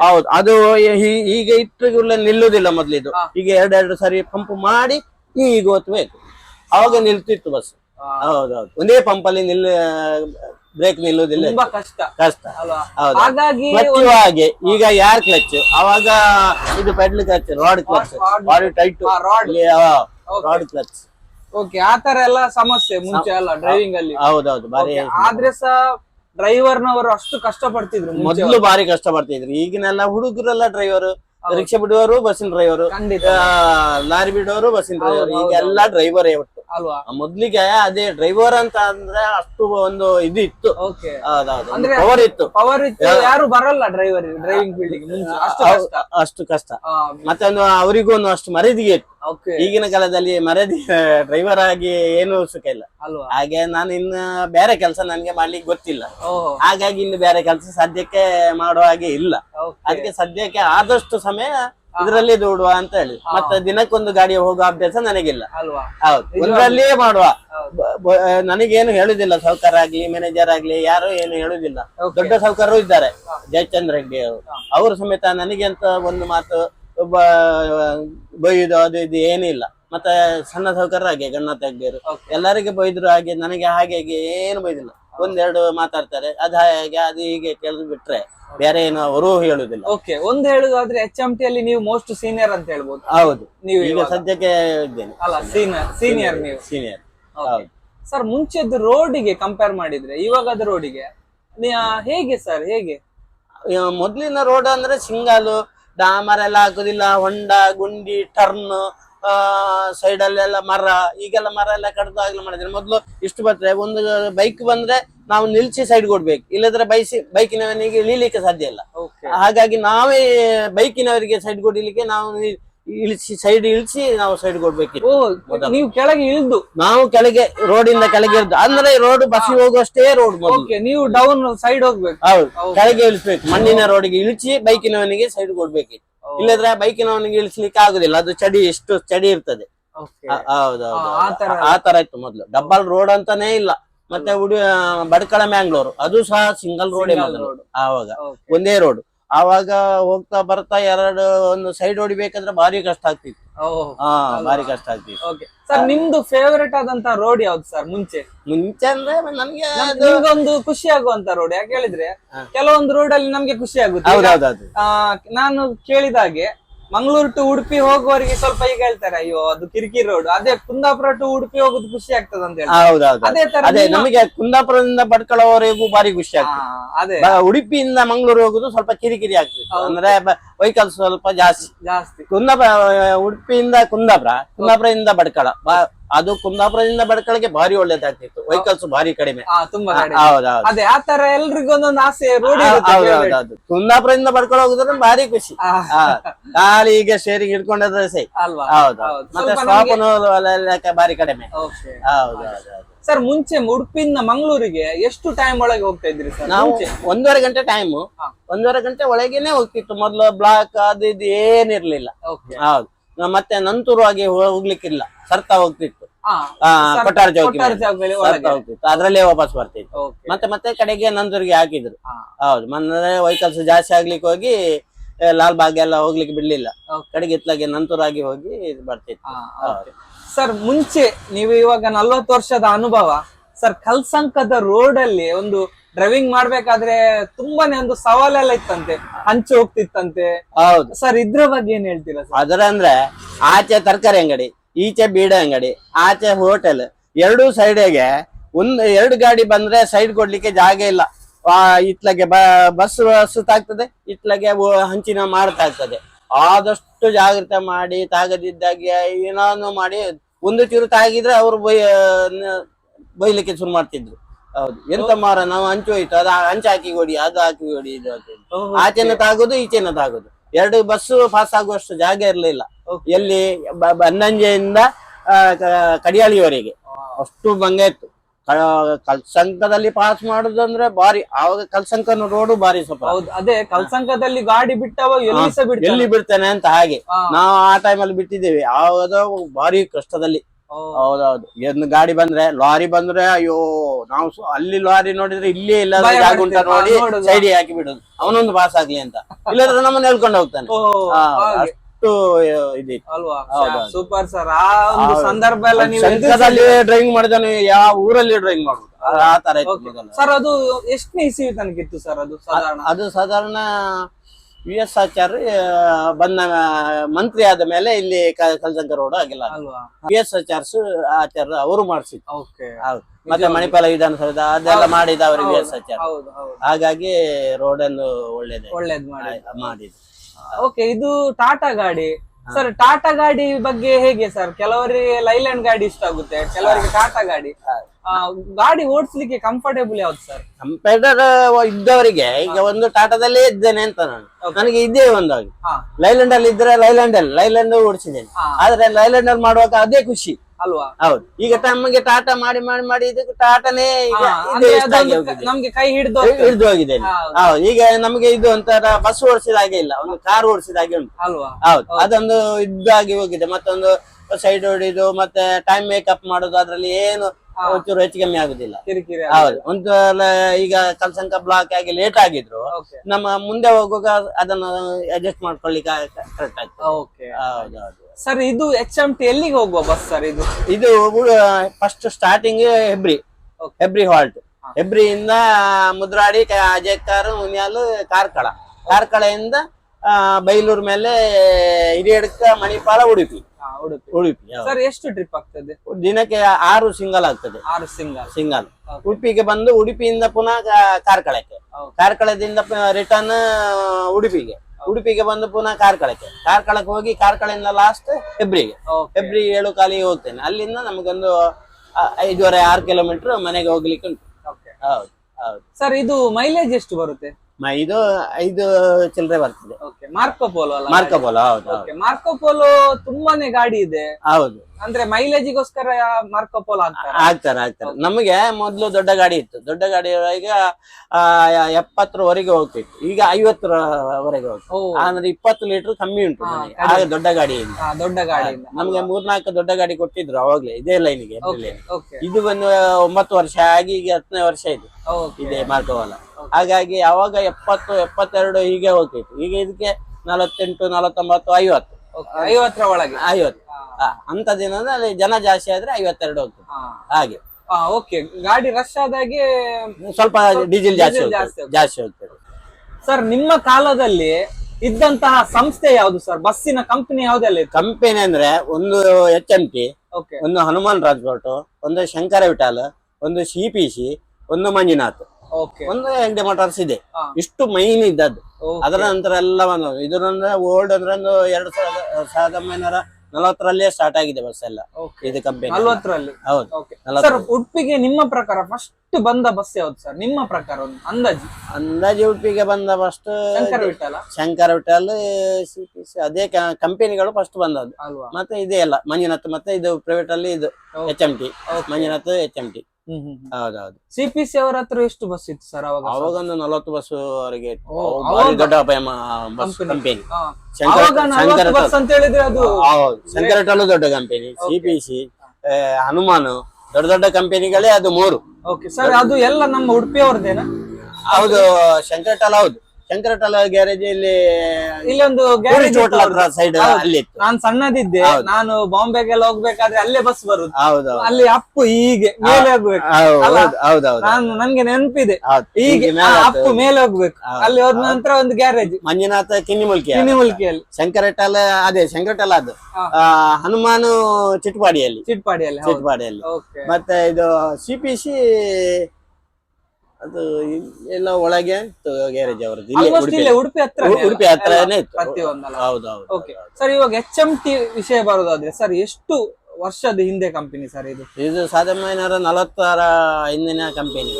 ಹೌದು. ಅದು ಹೀಗೆ ಈಗ ಇಟ್ಟು ನಿಲ್ಲುದಿಲ್ಲ ಮೊದ್ಲಿದು. ಈಗ ಎರಡೆರಡು ಸರಿ ಪಂಪ್ ಮಾಡಿ ಈಗ ಒತ್ತಬೇಕು ಅವಾಗ ನಿಲ್ತಿತ್ತು ಬಸ್. ಹೌದೌದು. ಒಂದೇ ಪಂಪ್ ಅಲ್ಲಿ ನಿಲ್ಲ ಬ್ರೇಕ್ ನಿಲ್ಲುದಿಲ್ಲ ತುಂಬಾ ಕಷ್ಟ. ಕಷ್ಟ. ಹೌದು ಹಾಗಾಗಿ ಹಾಗೆ ಈಗ ಯಾರ್ ಕ್ಲಚ್ ಅವಾಗ ಇದು pedal clutch rod clutch body tight. Rod clutch okay ಆ ತರ ಎಲ್ಲ ಸಮಸ್ಯೆ ಮುಂಚೆ ಅಲ್ಲ ಡ್ರೈವಿಂಗ್ ಅಲ್ಲಿ. ಹೌದೌದು ಬಾರಿ ಆದ್ರೆ ಸಹ ಡ್ರೈವರ್ನವರು ಅಷ್ಟು ಕಷ್ಟ ಪಡ್ತಿದ್ರು ಮೊದಲು ಬಾರಿ ಕಷ್ಟ ಪಡ್ತಿದ್ರು ಈಗಿನೆಲ್ಲ ಹುಡುಗರೆಲ್ಲ ಡ್ರೈವರ್ ರಿಕ್ಷಾ ಬಿಡುವರು ಬಸ್ಸಿನ ಡ್ರೈವರು ಲಾರಿ ಬಿಡುವರು ಬಸ್ಸಿನ ಡ್ರೈವರ್ ಈಗ ಎಲ್ಲ ಡ್ರೈವರೇ ಒಟ್ಟು ಅಲ್ವಾ? ಮೊದ್ಲಿಗೆ ಅದೇ ಡ್ರೈವರ್ ಅಂತ ಅಂದ್ರೆ ಅಷ್ಟು ಒಂದು ಇದು ಇತ್ತು ಓಕೆ ಹೌದೌದು. ಅಂದ್ರೆ ಪವರ್ ಇತ್ತು. ಪವರ್ ಇತ್ತು. ಯಾರು ಬರಲ್ಲ ಡ್ರೈವರ್ ಡ್ರೈವಿಂಗ್ ಫೀಲ್ಡ್ ಅಷ್ಟು ಕಷ್ಟ. ಮತ್ತೆ ಒಂದು ಅವರಿಗೂ ಒಂದು ಅಷ್ಟು ಮರದಿಗೆ ಇತ್ತು. ಈಗಿನ ಕಾಲದಲ್ಲಿ ಮರ್ಯಾದಿ ಡ್ರೈವರ್ ಆಗಿ ಏನು ಸುಖ ಇಲ್ಲ. ಅಲ್ವಾ? ಹಾಗೆ ನಾನು ಇನ್ನು ಬೇರೆ ಕೆಲಸ ನನ್ಗೆ ಮಾಡ್ಲಿಕ್ಕೆ ಗೊತ್ತಿಲ್ಲ. ಹಾಗಾಗಿ ಇನ್ನು ಬೇರೆ ಕೆಲಸ ಸದ್ಯಕ್ಕೆ ಮಾಡುವ ಹಾಗೆ ಇಲ್ಲ. ಅದಕ್ಕೆ ಸದ್ಯಕ್ಕೆ ಆದಷ್ಟು ಸಮಯ ಇದರಲ್ಲಿ ದೂಡುವ ಅಂತ ಹೇಳಿ. ಮತ್ತೆ ದಿನಕ್ಕೊಂದು ಗಾಡಿ ಹೋಗುವ ಅಭ್ಯಾಸ ನನಗಿಲ್ಲ. ಹೌದು. ಒಂದ್ರಲ್ಲಿಯೇ ಮಾಡುವ. ನನಗೇನು ಹೇಳುದಿಲ್ಲ ಸೌಕರ್ ಆಗ್ಲಿ ಮ್ಯಾನೇಜರ್ ಆಗ್ಲಿ ಯಾರು ಏನು ಹೇಳುದಿಲ್ಲ. ದೊಡ್ಡ ಸಾಹುಕಾರರು ಇದ್ದಾರೆ. ಜಯಚಂದ್ರ ರೆಡ್ಡಿ ಅವರು. ಅವರು ಸಮೇತ ನನಗೆ ಅಂತ ಒಂದು ಮಾತು ಒಬ್ಬ ಬೈಯುದು ಅದು ಇದು ಏನಿಲ್ಲ ಮತ್ತೆ ಸಣ್ಣ ಸೌಕರ್ಯ ಹಾಗೆ ಗಣ್ಣ ತೆಗ್ದಿರು. ಎಲ್ಲರಿಗೆ ಬೈದ್ರು ಹಾಗೆ ನನಗೆ ಹಾಗೆ ಹೀಗೆ ಏನು ಬೈದಿಲ್ಲ. ಒಂದೆರಡು ಮಾತಾಡ್ತಾರೆ. ಅದ್ ಹಾಗೆ ಅದು ಹೀಗೆ ಕೇಳಿದ್ ಬಿಟ್ರೆ ಬೇರೆ ಏನು ಅವರು ಹೇಳುದಿಲ್ಲ. ಓಕೆ ಒಂದು ಹೇಳುದಾದ್ರೆ ಎಚ್ ಎಂ ಟಿ ಅಲ್ಲಿ ನೀವು ಮೋಸ್ಟ್ ಸೀನಿಯರ್ ಅಂತ ಹೇಳ್ಬೋದು. ಹೌದು. ನೀವು ಈಗ ಇವಾಗ. ಸದ್ಯಕ್ಕೆ ಇದ್ದೇನೆ. ಅಲ್ಲ ಸೀನಿಯರ್ ಸೀನಿಯರ್ ನೀವು. ಸೀನಿಯರ್ ಹೌದು. ಸರ್ ಮುಂಚೆದ್ದು ರೋಡಿಗೆ ಕಂಪೇರ್ ಮಾಡಿದ್ರೆ ಇವಾಗದ ರೋಡಿಗೆ ಹೇಗೆ ಸರ್ ಹೇಗೆ? ಮೊದ್ಲಿನ ರೋಡ್ ಅಂದ್ರೆ ಸಿಂಗಲ್ ಡಾಮರ್ ಎಲ್ಲ ಹಾಕುದಿಲ್ಲ ಹೊಂಡ ಗುಂಡಿ ಟರ್ನ್ ಸೈಡ್ ಅಲ್ಲೆಲ್ಲ ಮರ ಈಗೆಲ್ಲ ಮರ ಎಲ್ಲ ಕಡ್ದು ಆಗ್ಲೇ ಮಾಡಿದ್ರೆ ಮೊದ್ಲು ಇಷ್ಟು ಬರ್ತದೆ ಒಂದು ಬೈಕ್ ಬಂದ್ರೆ ನಾವು ನಿಲ್ಸಿ ಸೈಡ್ ಕೊಡ್ಬೇಕು. ಇಲ್ಲದ್ರೆ ಬೈಸಿ ಬೈಕಿನವನಿಗೆ ಇಳಿಲಿಕ್ಕೆ ಸಾಧ್ಯ ಇಲ್ಲ. ಹಾಗಾಗಿ ನಾವೇ ಬೈಕಿನವರಿಗೆ ಸೈಡ್ ಕೊಡಿಲಿಕ್ಕೆ ನಾವು ಇಳಿಸಿ ಸೈಡ್ ಇಳಿಸಿ ನಾವು ಸೈಡ್ ಕೊಡ್ಬೇಕಿತ್ತು. ನೀವು ಕೆಳಗೆ ಇಳಿದು ನಾವು ಕೆಳಗೆ ರೋಡ್ ಇಂದ ಕೆಳಗೆ ಇಳಿದು. ಅಂದ್ರೆ ರೋಡ್ ಬಸ್ ಹೋಗುವಷ್ಟೇ ರೋಡ್ ನೀವು ಡೌನ್ ಸೈಡ್ ಹೋಗ್ಬೇಕು. ಹೌದು. ಕೆಳಗೆ ಇಳಿಸ್ಬೇಕು. ಮಣ್ಣಿನ ರೋಡಿಗೆ ಇಳಿಸಿ ಬೈಕಿನವನಿಗೆ ಸೈಡ್ ಕೊಡ್ಬೇಕಿತ್ತು. ಇಲ್ಲದ್ರೆ ಬೈಕಿನವನಿಗೆ ಇಳಿಸ್ಲಿಕ್ಕೆ ಆಗುದಿಲ್ಲ. ಅದು ಚಡಿ ಎಷ್ಟು ಚಡಿ ಇರ್ತದೆ. ಹೌದೌದು ಆ- ಹೌದು ಹೌದು, ಆ ತರ. ಆ ತರ ಇತ್ತು ಮೊದ್ಲು. ಡಬ್ಬಲ್ ರೋಡ್ ಅಂತಾನೆ ಇಲ್ಲ. ಮತ್ತೆ ಉಡಿ ಬಡಕಳ ಮ್ಯಾಂಗ್ಳೂರು. ಅದು ಸಹ ಸಿಂಗಲ್ ರೋಡ್. ಆವಾಗ ಒಂದೇ ರೋಡ್ ಆವಾಗ ಹೋಗ್ತಾ ಬರ್ತಾ ಎರಡು ಒಂದು ಸೈಡ್ ಹೊಡಿಬೇಕಂದ್ರೆ ಭಾರಿ ಕಷ್ಟ ಆಗ್ತಿತ್ತು. ಹಾ ಭಾರಿ ಕಷ್ಟ ಆಗ್ತಿತ್ತು. ಓಕೆ ಸರ್ ನಿಮ್ದು ಫೇವರೇಟ್ ಆದಂತ ರೋಡ್ ಯಾವ್ದು ಸರ್ ಮುಂಚೆ? ಮುಂಚೆ ಅಂದ್ರೆ ನಮ್ಗೆ ಒಂದು ನಿಮ್ಗೊಂದು ಖುಷಿ ಆಗುವಂತ ರೋಡ್ ಯಾಕೆ ಹೇಳಿದ್ರೆ ಕೆಲವೊಂದು ರೋಡ್ ಅಲ್ಲಿ ನಮ್ಗೆ ಖುಷಿ ಆಗುತ್ತೆ ನಾನು ಕೇಳಿದಾಗೆ ಮಂಗಳೂರು ಟು ಉಡುಪಿ ಹೋಗುವವರಿಗೆ ಸ್ವಲ್ಪ ಈಗ ಹೇಳ್ತಾರೆ ಅಯ್ಯೋ ಅದು ಕಿರಿಕಿರಿ ರೋಡ್ ಅದೇ ಕುಂದಾಪುರ ಟು ಉಡುಪಿ ಹೋಗುದು ಖುಷಿ ಆಗ್ತದೆ ಅಂತ ಹೇಳಿ ಹೌದೌದು ಅದೇ ತರ ಅದೇ ನಿಮ್ಮ- ನಮಗೆ ಕುಂದಾಪುರದಿಂದ ಬಡ್ಕಳವರೆಗೂ ಭಾರಿ ಖುಷಿ ಆಗ್ತದೆ. ಅದೇ. ಬ- ಉಡುಪಿಯಿಂದ ಮಂಗಳೂರು ಹೋಗುದು ಸ್ವಲ್ಪ ಕಿರಿಕಿರಿ ಆಗ್ತದೆ. ಅಂದ್ರೆ ವೆಹಿಕಲ್ ಸ್ವಲ್ಪ ಜಾಸ್ತಿ. ಜಾಸ್ತಿ. ಕುಂದಾಪುರ ಉಡುಪಿಯಿಂದ ಕುಂದಾಪುರ ಕುಂದಾಪುರದಿಂದ ಬಡ್ಕಳ. ಬ- ಅದು ಕುಂದಾಪುರದಿಂದ ಬಡಕಳಿಗೆ ಭಾರಿ ಒಳ್ಳೇದಾಗ್ತಿತ್ತು. ವೆಹಿಕಲ್ಸ್ ಭಾರಿ ಕಡಿಮೆ. ತುಂಬಾ. ಹೌದೌದು ಅದೇ ಆ ತರ ಎಲ್ರಿಗೂ ಒಂದೊಂದು ಆಸೆ ರೋಡ್ ಹೌದೌದು ಕುಂದಾಪುರದಿಂದ ಬಡ್ಕೊಳ ಹೋಗುದ್ರೆ ಭಾರಿ ಖುಷಿ. ಖಾಲಿ ಈಗ ಶೇರಿಂಗ್ ಹಿಡ್ಕೊಂಡ್ರೆ ಸೈ ಅಲ್ವಾ? ಹೌದು. ಮತ್ತೆ ಸ್ಟಾಪ್ ಭಾರಿ ಕಡಿಮೆ. ಹೌದೌದು ಸರ್ ಮುಂಚೆ ಉಡುಪಿಯಿಂದ ಮಂಗಳೂರಿಗೆ ಎಷ್ಟು ಟೈಮ್ ಒಳಗೆ ಹೋಗ್ತಾ ಇದ್ರಿ ಸರ್? ನಾವು ಒಂದೂವರೆ ಗಂಟೆ ಟೈಮ್. ಒಂದೂವರೆ ಗಂಟೆ ಒಳಗೇನೆ ಹೋಗ್ತಿತ್ತು. ಮೊದ್ಲು ಬ್ಲಾಕ್ ಅದು ಇದು ಏನಿರ್ಲಿಲ್ಲ. ಹೌದು. ಮತ್ತೆ ನಂತೂರು ಆಗಿ ಹೋಗ್ಲಿಕ್ಕಿಲ್ಲ. ಸರ್ತಾ ಹೋಗ್ತಿತ್ತು. ಕೊಟ್ಟಾರ ಚೌಕಿ ಹೋಗ್ತಿತ್ತು. ಅದ್ರಲ್ಲೇ ವಾಪಸ್ ಬರ್ತಿತ್ತು. ಮತ್ತೆ ಮತ್ತೆ ಕಡೆಗೆ ನಂತೂರಿಗೆ ಹಾಕಿದ್ರು. ಹೌದು. ಮೊನ್ನೆ ವೆಹಿಕಲ್ಸ್ ಜಾಸ್ತಿ ಆಗ್ಲಿಕ್ಕೆ ಹೋಗಿ ಲಾಲ್ ಬಾಗ್ ಎಲ್ಲ ಹೋಗ್ಲಿಕ್ಕೆ ಬಿಡ್ಲಿಲ್ಲ. ಕಡೆಗೆ ಇತ್ಲಾಗೆ ನಂತೂರಾಗಿ ಹೋಗಿ ಬರ್ತಿತ್ತು. ಸರ್ ಮುಂಚೆ ನೀವು ಇವಾಗ ನಲ್ವತ್ತು ವರ್ಷದ ಅನುಭವ. ಸರ್ ಕಲ್ಸಂಕದ ರೋಡ್ ಅಲ್ಲಿ ಒಂದು ಡ್ರೈವಿಂಗ್ ಮಾಡ್ಬೇಕಾದ್ರೆ ತುಂಬಾನೇ ಒಂದು ಸವಾಲೆಲ್ಲ ಇತ್ತಂತೆ. ಹಂಚು ಹೋಗ್ತಿತ್ತಂತೆ. ಹೌದು. ಸರ್ ಇದ್ರ ಬಗ್ಗೆ ಏನ್ ಹೇಳ್ತೀರಾ ಸರ್ ಅದರ ಅಂದ್ರೆ ಆಚೆ ತರಕಾರಿ ಅಂಗಡಿ ಈಚೆ ಬೀಡ ಅಂಗಡಿ ಆಚೆ ಹೋಟೆಲ್ ಎರಡೂ ಸೈಡಿಗೆ ಒಂದ್ ಎರಡು ಗಾಡಿ ಬಂದ್ರೆ ಸೈಡ್ ಕೊಡ್ಲಿಕ್ಕೆ ಜಾಗ ಇಲ್ಲ. ಆ, ಇತ್ಲಗೆ ಬ ಬಸ್ ಸುತ್ತಾಗ್ತದೆ ಇತ್ಲಗೆ ಹಂಚಿನ ಮಾಡ್ತಾ ಇರ್ತದೆ ಆದಷ್ಟು ಜಾಗ್ರತೆ ಮಾಡಿ ತಾಗದಿದ್ದಾಗೆ ಏನಾನು ಮಾಡಿ ಒಂದು ಚೂರು ತಾಗಿದ್ರೆ ಅವ್ರು ಬೈ ನ- ಬೈಲಿಕ್ಕೆ ಶುರು ಮಾಡ್ತಿದ್ರು. ಹೌದು. ಎಂತ ಮಾರ ನಾವು ಹಂಚು ಹೋಯ್ತು. ಅದು ಹಂಚು ಹಾಕಿ ಕೊಡಿ ಅದು ಹಾಕಿ ಕೊಡಿ ಇದು ಹಾಕಿ. ಆಚೆನ ತಾಗೋದು ಈಚೆನ ತಾಗೋದು. ಎರಡು ಬಸ್ ಪಾಸ್ ಆಗುವಷ್ಟು ಜಾಗ ಇರಲಿಲ್ಲ. ಎಲ್ಲಿ? ಬನ್ನಂಜೆಯಿಂದ ಕಡಿಯಾಳಿಯವರೆಗೆ ಅಷ್ಟು ಭಂಗ ಇತ್ತು. ಕಲ್ಸಂಕದಲ್ಲಿ ಪಾಸ್ ಮಾಡುದಂದ್ರೆ ಬಾರಿ ಆವಾಗ ಕಲ್ಸಂಕನ ರೋಡ್ ಬಾರಿ ಸ್ವಲ್ಪ. ಹೌದು ಅದೇ ಕಲ್ಸಂಕದಲ್ಲಿ ಗಾಡಿ ಬಿಟ್ಟವ ಎಲ್ಲಿ ಬಿಡ್ತೇನೆ ಅಂತ ಹಾಗೆ. ನಾವು ಆ ಟೈಮಲ್ಲಿ ಬಿಟ್ಟಿದ್ದೇವೆ. ಆವಾಗ ಬಾರಿ ಕಷ್ಟದಲ್ಲಿ. ಹೌದೌದು. ಒಂದು ಗಾಡಿ ಬಂದ್ರೆ ಲಾರಿ ಬಂದ್ರೆ ಅಯ್ಯೋ ನಾವು ಅಲ್ಲಿ ಲಾರಿ ನೋಡಿದ್ರೆ ಇಲ್ಲೇ ಇಲ್ಲ ಭಯ ಜಾಗ ಉಂಟ ನೋಡಿ ಸೈಡಿ ಹಾಕಿ ಬಿಡುದು. ಅವನೊಂದು ಪಾಸ್ ಆಗ್ಲಿ ಅಂತ. ಇಲ್ಲದ್ರೆ ನಮ್ಮನ್ನ ಹೇಳ್ಕೊಂಡು ಹೋಗ್ತಾನೆ. ಅಷ್ಟು ಅಲ್ವಾ? Super sir. ಆ ಒಂದು. ಸಂದರ್ಭ ಎಲ್ಲ ನೀವು ಡ್ರೈವಿಂಗ್ ಮಾಡಿದಾನೆ ಯಾವ ಊರಲ್ಲಿ ಡ್ರೈವಿಂಗ್ ಮಾಡುದು? ಆ- ತರ ಸರ್ ಅದು ಎಷ್ಟನೇ ಇಸಿವಿ ತನಕಿತ್ತು ಸರ್ ಅದು ಸಾಧಾರಣ? ಅದು ಸಾಧಾರಣ ವಿ ಎಸ್ ಆಚಾರ್ಯ ಬಂದ ಮಂತ್ರಿ ಆದ ಮೇಲೆ ಇಲ್ಲಿ ಕಲ್ಸಂಕ ರೋಡ್ ಆಗಿಲ್ಲ. ವಿ ಎಸ್ ಆಚಾರ್ಸ್ ಆಚಾರ್ಯ ಅವರು ಮಾಡಿಸಿದ್ರು. ಹೌದು. ಮತ್ತೆ ಮಣಿಪಾಲ ವಿಧಾನಸೌಧ ಅದೆಲ್ಲ ಮಾಡಿದ ಅವರು ವಿ ಎಸ್ ಆಚಾರ್ಯ. ಹೌದು ಹೌದು. ಹಾಗಾಗಿ ರೋಡ್ ಅನ್ನು ಒಳ್ಳೇದು ಒಳ್ಳೇದು ಮಾಡಿ ಮಾಡಿದ್ರು. ಓಕೆ ಇದು ಟಾಟಾ ಗಾಡಿ. ಸರ್ ಟಾಟಾ ಗಾಡಿ ಬಗ್ಗೆ ಹೇಗೆ ಸರ್? ಕೆಲವರಿಗೆ ಲೈಲ್ಯಾಂಡ್ ಗಾಡಿ ಇಷ್ಟ ಆಗುತ್ತೆ. ಕೆಲವರಿಗೆ ಟಾಟಾ ಗಾಡಿ. ಗಾಡಿ ಓಡಿಸ್ಲಿಕ್ಕೆ ಕಂಫರ್ಟೇಬಲ್ ಯಾವ್ದು ಸರ್ ಕಂಪ್ಯೂಟರ್ ಇದ್ದವರಿಗೆ ಈಗ ಒಂದು ಟಾಟಾದಲ್ಲೇ ಇದ್ದೇನೆ ಅಂತ ನಾನು. ನನಗೆ ಇದೇ ಒಂದಾಗಿ. ಲೈಲ್ಯಾಂಡ್ ಅಲ್ಲಿ ಇದ್ರೆ ಲೈಲ್ಯಾಂಡ್ ಅಲ್ಲಿ ಲೈಲ್ಯಾಂಡ್ ಓಡಿಸಿದ್ದೇನೆ. ಆದ್ರೆ ಲೈಲ್ಯಾಂಡ್ ಅಲ್ಲಿ ಮಾಡುವಾಗ ಅದೇ ಖುಷಿ. ಅಲ್ವಾ? ಹೌದು. ಈಗ ನಮಗೆ ಟಾಟಾ ಮಾಡಿ ಮಾಡಿ ಮಾಡಿ ಇದಕ್ಕೆ ಟಾಟಾನೇ. ನಮ್ಗೆ ಕೈ ಹಿಡಿದು ಹಿಡಿದು ಹೋಗಿದೆ. ಹೌದು. ಈಗ ನಮಗೆ ಇದು ಒಂಥರ ಬಸ್ ಓಡಿಸಿದ ಹಾಗೆ ಇಲ್ಲ. ಒಂದು ಕಾರ್ ಓಡಿಸಿದ ಹಾಗೆ ಉಂಟು. ಅಲ್ವಾ? ಹೌದು. ಅದೊಂದು ಇದಾಗಿ ಹೋಗಿದೆ. ಮತ್ತೊಂದು ಸೈಡ್ ಹೊಡಿದು ಮತ್ತೆ ಟೈಮ್ ಮೇಕಪ್ ಮಾಡೋದು ಅದ್ರಲ್ಲಿ ಏನು ಒಂಚೂರು ಹೆಚ್ಚು ಕಮ್ಮಿ ಆಗುದಿಲ್ಲ. ಕಿರಿಕಿರಿ ಹೌದು. ಒಂದು ಈಗ ಕಲ್ಸಂಕ ಬ್ಲಾಕ್ ಆಗಿ ಲೇಟ್ ಆಗಿದ್ರು. ನಮ್ಮ ಮುಂದೆ ಹೋಗುವಾಗ ಅದನ್ನು ಅಡ್ಜಸ್ಟ್ ಮಾಡ್ಕೊಳ್ಳಿಕ್ಕೆ ಕರೆಕ್ಟ್ ಆಗ್ತದೆ ಓಕೆ ಹೌದು ಹೌದು. ಸರ್ ಇದು ಎಚ್ ಎಂ ಟಿ ಎಲ್ಲಿಗೆ ಹೋಗುವ ಬಸ್ ಸರ್ ಇದು? ಇದು first starting Hebri. Hebri halt ಹೆಬ್ರಿಯಿಂದ Mudradi Ajekar Muniyalu Karkala. ಕಾರ್ಕಳೆಯಿಂದ ಬೈಲೂರು ಮೇಲೆ ಹಿರಿಯಡ್ಕ ಮಣಿಪಾಲ ಉಡುಪಿ. ಉಡುಪಿ. ಸರ್ ಎಷ್ಟು ಟ್ರಿಪ್ ಆಗ್ತದೆ? ದಿನಕ್ಕೆ ಆರು ಸಿಂಗಲ್ ಆಗ್ತದೆ. ಆರು ಸಿಂಗಲ್. ಸಿಂಗಲ್. ಉಡುಪಿಗೆ ಬಂದು ಉಡುಪಿಯಿಂದ ಪುನಃ ಕಾರ್ಕಳಕ್ಕೆ. ಕಾರ್ಕಳದಿಂದ ರಿಟರ್ನ್ ಉಡುಪಿಗೆ. ಉಡುಪಿಗೆ ಬಂದು ಪುನಃ ಕಾರ್ಕಳಕ್ಕೆ. ಕಾರ್ಕಳಕ್ಕೆ ಹೋಗಿ ಕಾರ್ಕಳದಿಂದ ಲಾಸ್ಟ್ ಫೆಬ್ರಿಗೆ ಫೆಬ್ರಿ ಏಳು ಕಾಲಿಗೆ ಹೋಗ್ತೇನೆ. ಅಲ್ಲಿಂದ ನಮಗೊಂದು ಐದೂವರೆ ಆರು ಕಿಲೋಮೀಟರ್ ಮನೆಗೆ ಹೋಗ್ಲಿಕ್ಕೆ ಉಂಟು ಹೌದು ಹೌದು. ಸರ್ ಇದು ಮೈಲೇಜ್ ಎಷ್ಟು ಬರುತ್ತೆ? ಇದು ಐದು ಚಿಲ್ಲರೆ ಬರ್ತದೆ. ಓಕೆ ಮಾರ್ಕೋ ಪೋಲೋ ಅಲ್ಲ ಮಾರ್ಕ ಪೋಲೋ ಹೌದು ಹೌದು. ಓಕೆ ಮಾರ್ಕೋ ಪೋಲೋ ತುಂಬಾನೇ ಗಾಡಿ ಇದೆ. ಹೌದು. ಅಂದ್ರೆ ಮೈಲೇಜಿಗೋಸ್ಕರ ಮಾರ್ಕೋ ಪೋಲೋ ಹಾಕ್ತಾರೆ? ಆಗ್ತಾರೆ ಆಗ್ತಾರೆ ನಮಗೆ ಮೊದಲು ದೊಡ್ಡ ಗಾಡಿ ಇತ್ತು. ದೊಡ್ಡ ಗಾಡಿ ಈಗ ಆ, ಎಪ್ಪತ್ತರವರೆಗೆ ಹೋಗ್ತಿತ್ತು. ಈಗ ಐವತ್ತರವರೆಗೆ ಹೋಗ್ತದೆ ಓ. ಅಂದ್ರೆ ಇಪ್ಪತ್ತು ಲೀಟರ್ ಕಮ್ಮಿ ಉಂಟು ಆಗ ದೊಡ್ಡ ಗಾಡಿ ಇಲ್ಲ. ದೊಡ್ಡ ಗಾಡಿ ನಮ್ಗೆ ಮೂರ್ನಾಲ್ಕು ದೊಡ್ಡ ಗಾಡಿ ಕೊಟ್ಟಿದ್ರು ಅವಾಗ್ಲೇ ಇದೇ ಲೈನ್ಗೆ ಓಕೆ ಇದು ಒಂದು ಒಂಬತ್ತು ವರ್ಷ ಆಗಿ ಈಗ ಹತ್ತನೇ ವರ್ಷ ಇದೆ. ಓಕೆ ಇದೆ ಮಾರ್ಗವಲ್ಲ ಹಾಗಾಗಿ ಯಾವಾಗ ಎಪ್ಪತ್ತು ಎಪ್ಪತ್ತೆರಡು ಹೀಗೆ ಹೋಗ್ತಿತ್ತು ಈಗ ಇದಕ್ಕೆ ನಲವತ್ತೆಂಟು ನಲವತ್ತೊಂಬತ್ತು ಐವತ್ತು. ಐವತ್ತರ ಒಳಗೆ. ಐವತ್ತು. ಅಂತ ದಿನದಲ್ಲಿ ಜನ ಜಾಸ್ತಿ ಆದ್ರೆ ಐವತ್ತೆರಡು ಹೋಗ್ತದೆ. ಹಾಗೆ. ಓಕೆ. ಗಾಡಿ ರಶ್ ಆದಾಗೆ ಸ್ವಲ್ಪ ಡೀಸೆಲ್ ಜಾಸ್ತಿ ಜಾಸ್ತಿ ಹೋಗ್ತದೆ. ಸರ್ ನಿಮ್ಮ ಕಾಲದಲ್ಲಿ ಇದ್ದಂತಹ ಸಂಸ್ಥೆ ಯಾವುದು ಸರ್ ಬಸ್ಸಿನ ಕಂಪನಿ ಯಾವ್ದೆಲ್ಲ ಕಂಪನಿ ಅಂದ್ರೆ ಒಂದು ಎಚ್ ಎಂ ಟಿ ಒಂದು ಹನುಮಾನ್ ರಾಜ್ಕೋಟ್ ಒಂದು ಶಂಕರ ವಿಠಾಲ್ ಒಂದು ಸಿ ಪಿ ಸಿ ಒಂದು ಮಂಜುನಾಥ್. ಒಂದು ಹೆಗ್ಡೆ ಮೋಟಾರ್ಸ್ ಇದೆ ಇಷ್ಟು ಮೈನ್ ಇದ್ದದ್ದು. ಅದರ ನಂತರ ಎಲ್ಲ ಒಂದು ಇದ್ರ ಓಲ್ಡ್ ಅಂದ್ರೆ ಒಂದು ಎರಡು ಸಾವಿರದ ಸಾವಿರದ ಒಂಬೈನೂರ ನಲವತ್ತರಲ್ಲೇ ಸ್ಟಾರ್ಟ್ ಆಗಿದೆ ಬಸ್ ಎಲ್ಲ. ಇದು ಕಂಪನಿ ನಲವತ್ತರಲ್ಲಿ? ಹೌದು. ಸರ್ ಉಡುಪಿಗೆ ನಿಮ್ಮ ಪ್ರಕಾರ ಫಸ್ಟ್ ಬಂದ ಬಸ್ ಯಾವ್ದು ಸರ್ ನಿಮ್ಮ ಪ್ರಕಾರ ಒಂದು ಅಂದಾಜು? ಅಂದಾಜು ಉಡುಪಿಗೆ ಬಂದ ಫಸ್ಟ್ ಶಂಕರ ವಿಠಲ? ಶಂಕರ ವಿಠಲ್ ಅದೇ ಕಂಪನಿಗಳು ಫಸ್ಟ್ ಬಂದದ್ದು. ಮತ್ತೆ ಇದೇ ಎಲ್ಲ ಮಂಜುನಾಥ್ ಮತ್ತೆ ಇದು ಪ್ರೈವೇಟ್ ಅಲ್ಲಿ ಇದು. H M T. Manjunath H M T ಹೌದೌದು. ಸಿಪಿಸಿ ಅವರ ಹತ್ರ ಎಷ್ಟು ಬಸ್ ಇತ್ತು ಸರ್ ಅವಾಗ ಅವಾಗ ಒಂದು ನಲವತ್ತು ಬಸ್ ವರೆಗೆ ದೊಡ್ಡ. ಕಂಪನಿ ಶಂಕರ ಬಸ್ ಅಂತ ಹೇಳಿದ್ರೆ ಅದು ಹೌದು. ಶಂಕರ ದೊಡ್ಡ ಕಂಪನಿ ಸಿಪಿಸಿ ಹನುಮಾನ್ ಹನುಮಾನು. ದೊಡ್ಡ ದೊಡ್ಡ ಕಂಪನಿಗಳೇ ಅದು ಮೂರು. ಓಕೆ ಸರ್ ಅದು ಎಲ್ಲ ನಮ್ಮ ಉಡುಪಿ ಅವ್ರದ್ದೇನಾ ಹೌದು ಶಂಕರಟಲ ಹೌದು. ಶಂಕರಟಲ ಗ್ಯಾರೇಜ್ ಇಲ್ಲಿ ಇಲ್ಲೊಂದು ಗ್ಯಾರೇಜ್ ಸೈಡ್ ಅಲ್ಲಿ ಇತ್ತು. ನಾನ್ ಸಣ್ಣದಿದ್ದೆ. ನಾನು ಬಾಂಬೆಗೆಲ್ಲ ಹೋಗ್ಬೇಕಾದ್ರೆ ಅಲ್ಲೇ ಬಸ್ ಬರುದು. ಹೌದು ಅಲ್ಲಿ ಅಪ್ಪು ಹೀಗೆ ಮೇಲೆ ಹೋಗ್ಬೇಕು ಅಲ್ಲ? ಹೌದು ಹೌದು ಹೌದು. ನಾನು ನನ್ಗೆ ನೆನಪಿದೆ. ಹೌದು. ಹೀಗೆ ಹೀಗೆ ಆ ಮೇಲೆ ಅಪ್ಪು ಮೇಲೆ ಹೋಗ್ಬೇಕು. ಅಲ್ಲಿ ಹೋದ ನಂತರ ಒಂದು ಗ್ಯಾರೇಜ್. ಮಂಜುನಾಥ ಕಿನ್ನಿಮುಲ್ಕಿ ಕಿನ್ನಿಮುಲ್ಕಿಯಲ್ಲಿ. ಶಂಕರಟಲ ಅದೇ ಶಂಕರಟಲ ಅದು. ಹಾ. ಆ, ಹನುಮಾನು ಚಿಟ್ಪಾಡಿಯಲ್ಲಿ. ಚಿಟ್ಪಾಡಿಯಲ್ಲಿ ಚಿಟ್ಪಾಡಿಯಲ್ಲಿ. ಓಕೆ ಮತ್ತೆ ಇದು ಸಿ ಪಿ ಸಿ ಅದು ಎಲ್ಲ ಒಳಗೆ ಇತ್ತು ಗ್ಯಾರೇಜ್ ಅವರದ್ದು. ಆಲ್ಮೋಸ್ಟ್ ಉಡುಪಿ ಇಲ್ಲೇ ಉಡುಪಿ ಹತ್ರ ಉಡುಪಿ ಹತ್ರನೇ ಇತ್ತು. ಪ್ರತಿಯೊಂದಲ್ಲ ಹೌದು ಹೌದು ಓಕೆ ಸರ್ ಇವಾಗ ಎಚ್ ಎಂ ಟಿ ವಿಷಯ ಬರೋದಾದ್ರೆ ಸರ್ ಎಷ್ಟು ವರ್ಷದ ಹಿಂದೆ ಕಂಪನಿ ಸರ್ ಇದು? ಇದು ಸಾವಿರದ ನಲವತ್ತಾರ ನಲವತ್ತರ ಹಿಂದಿನ ಕಂಪನಿ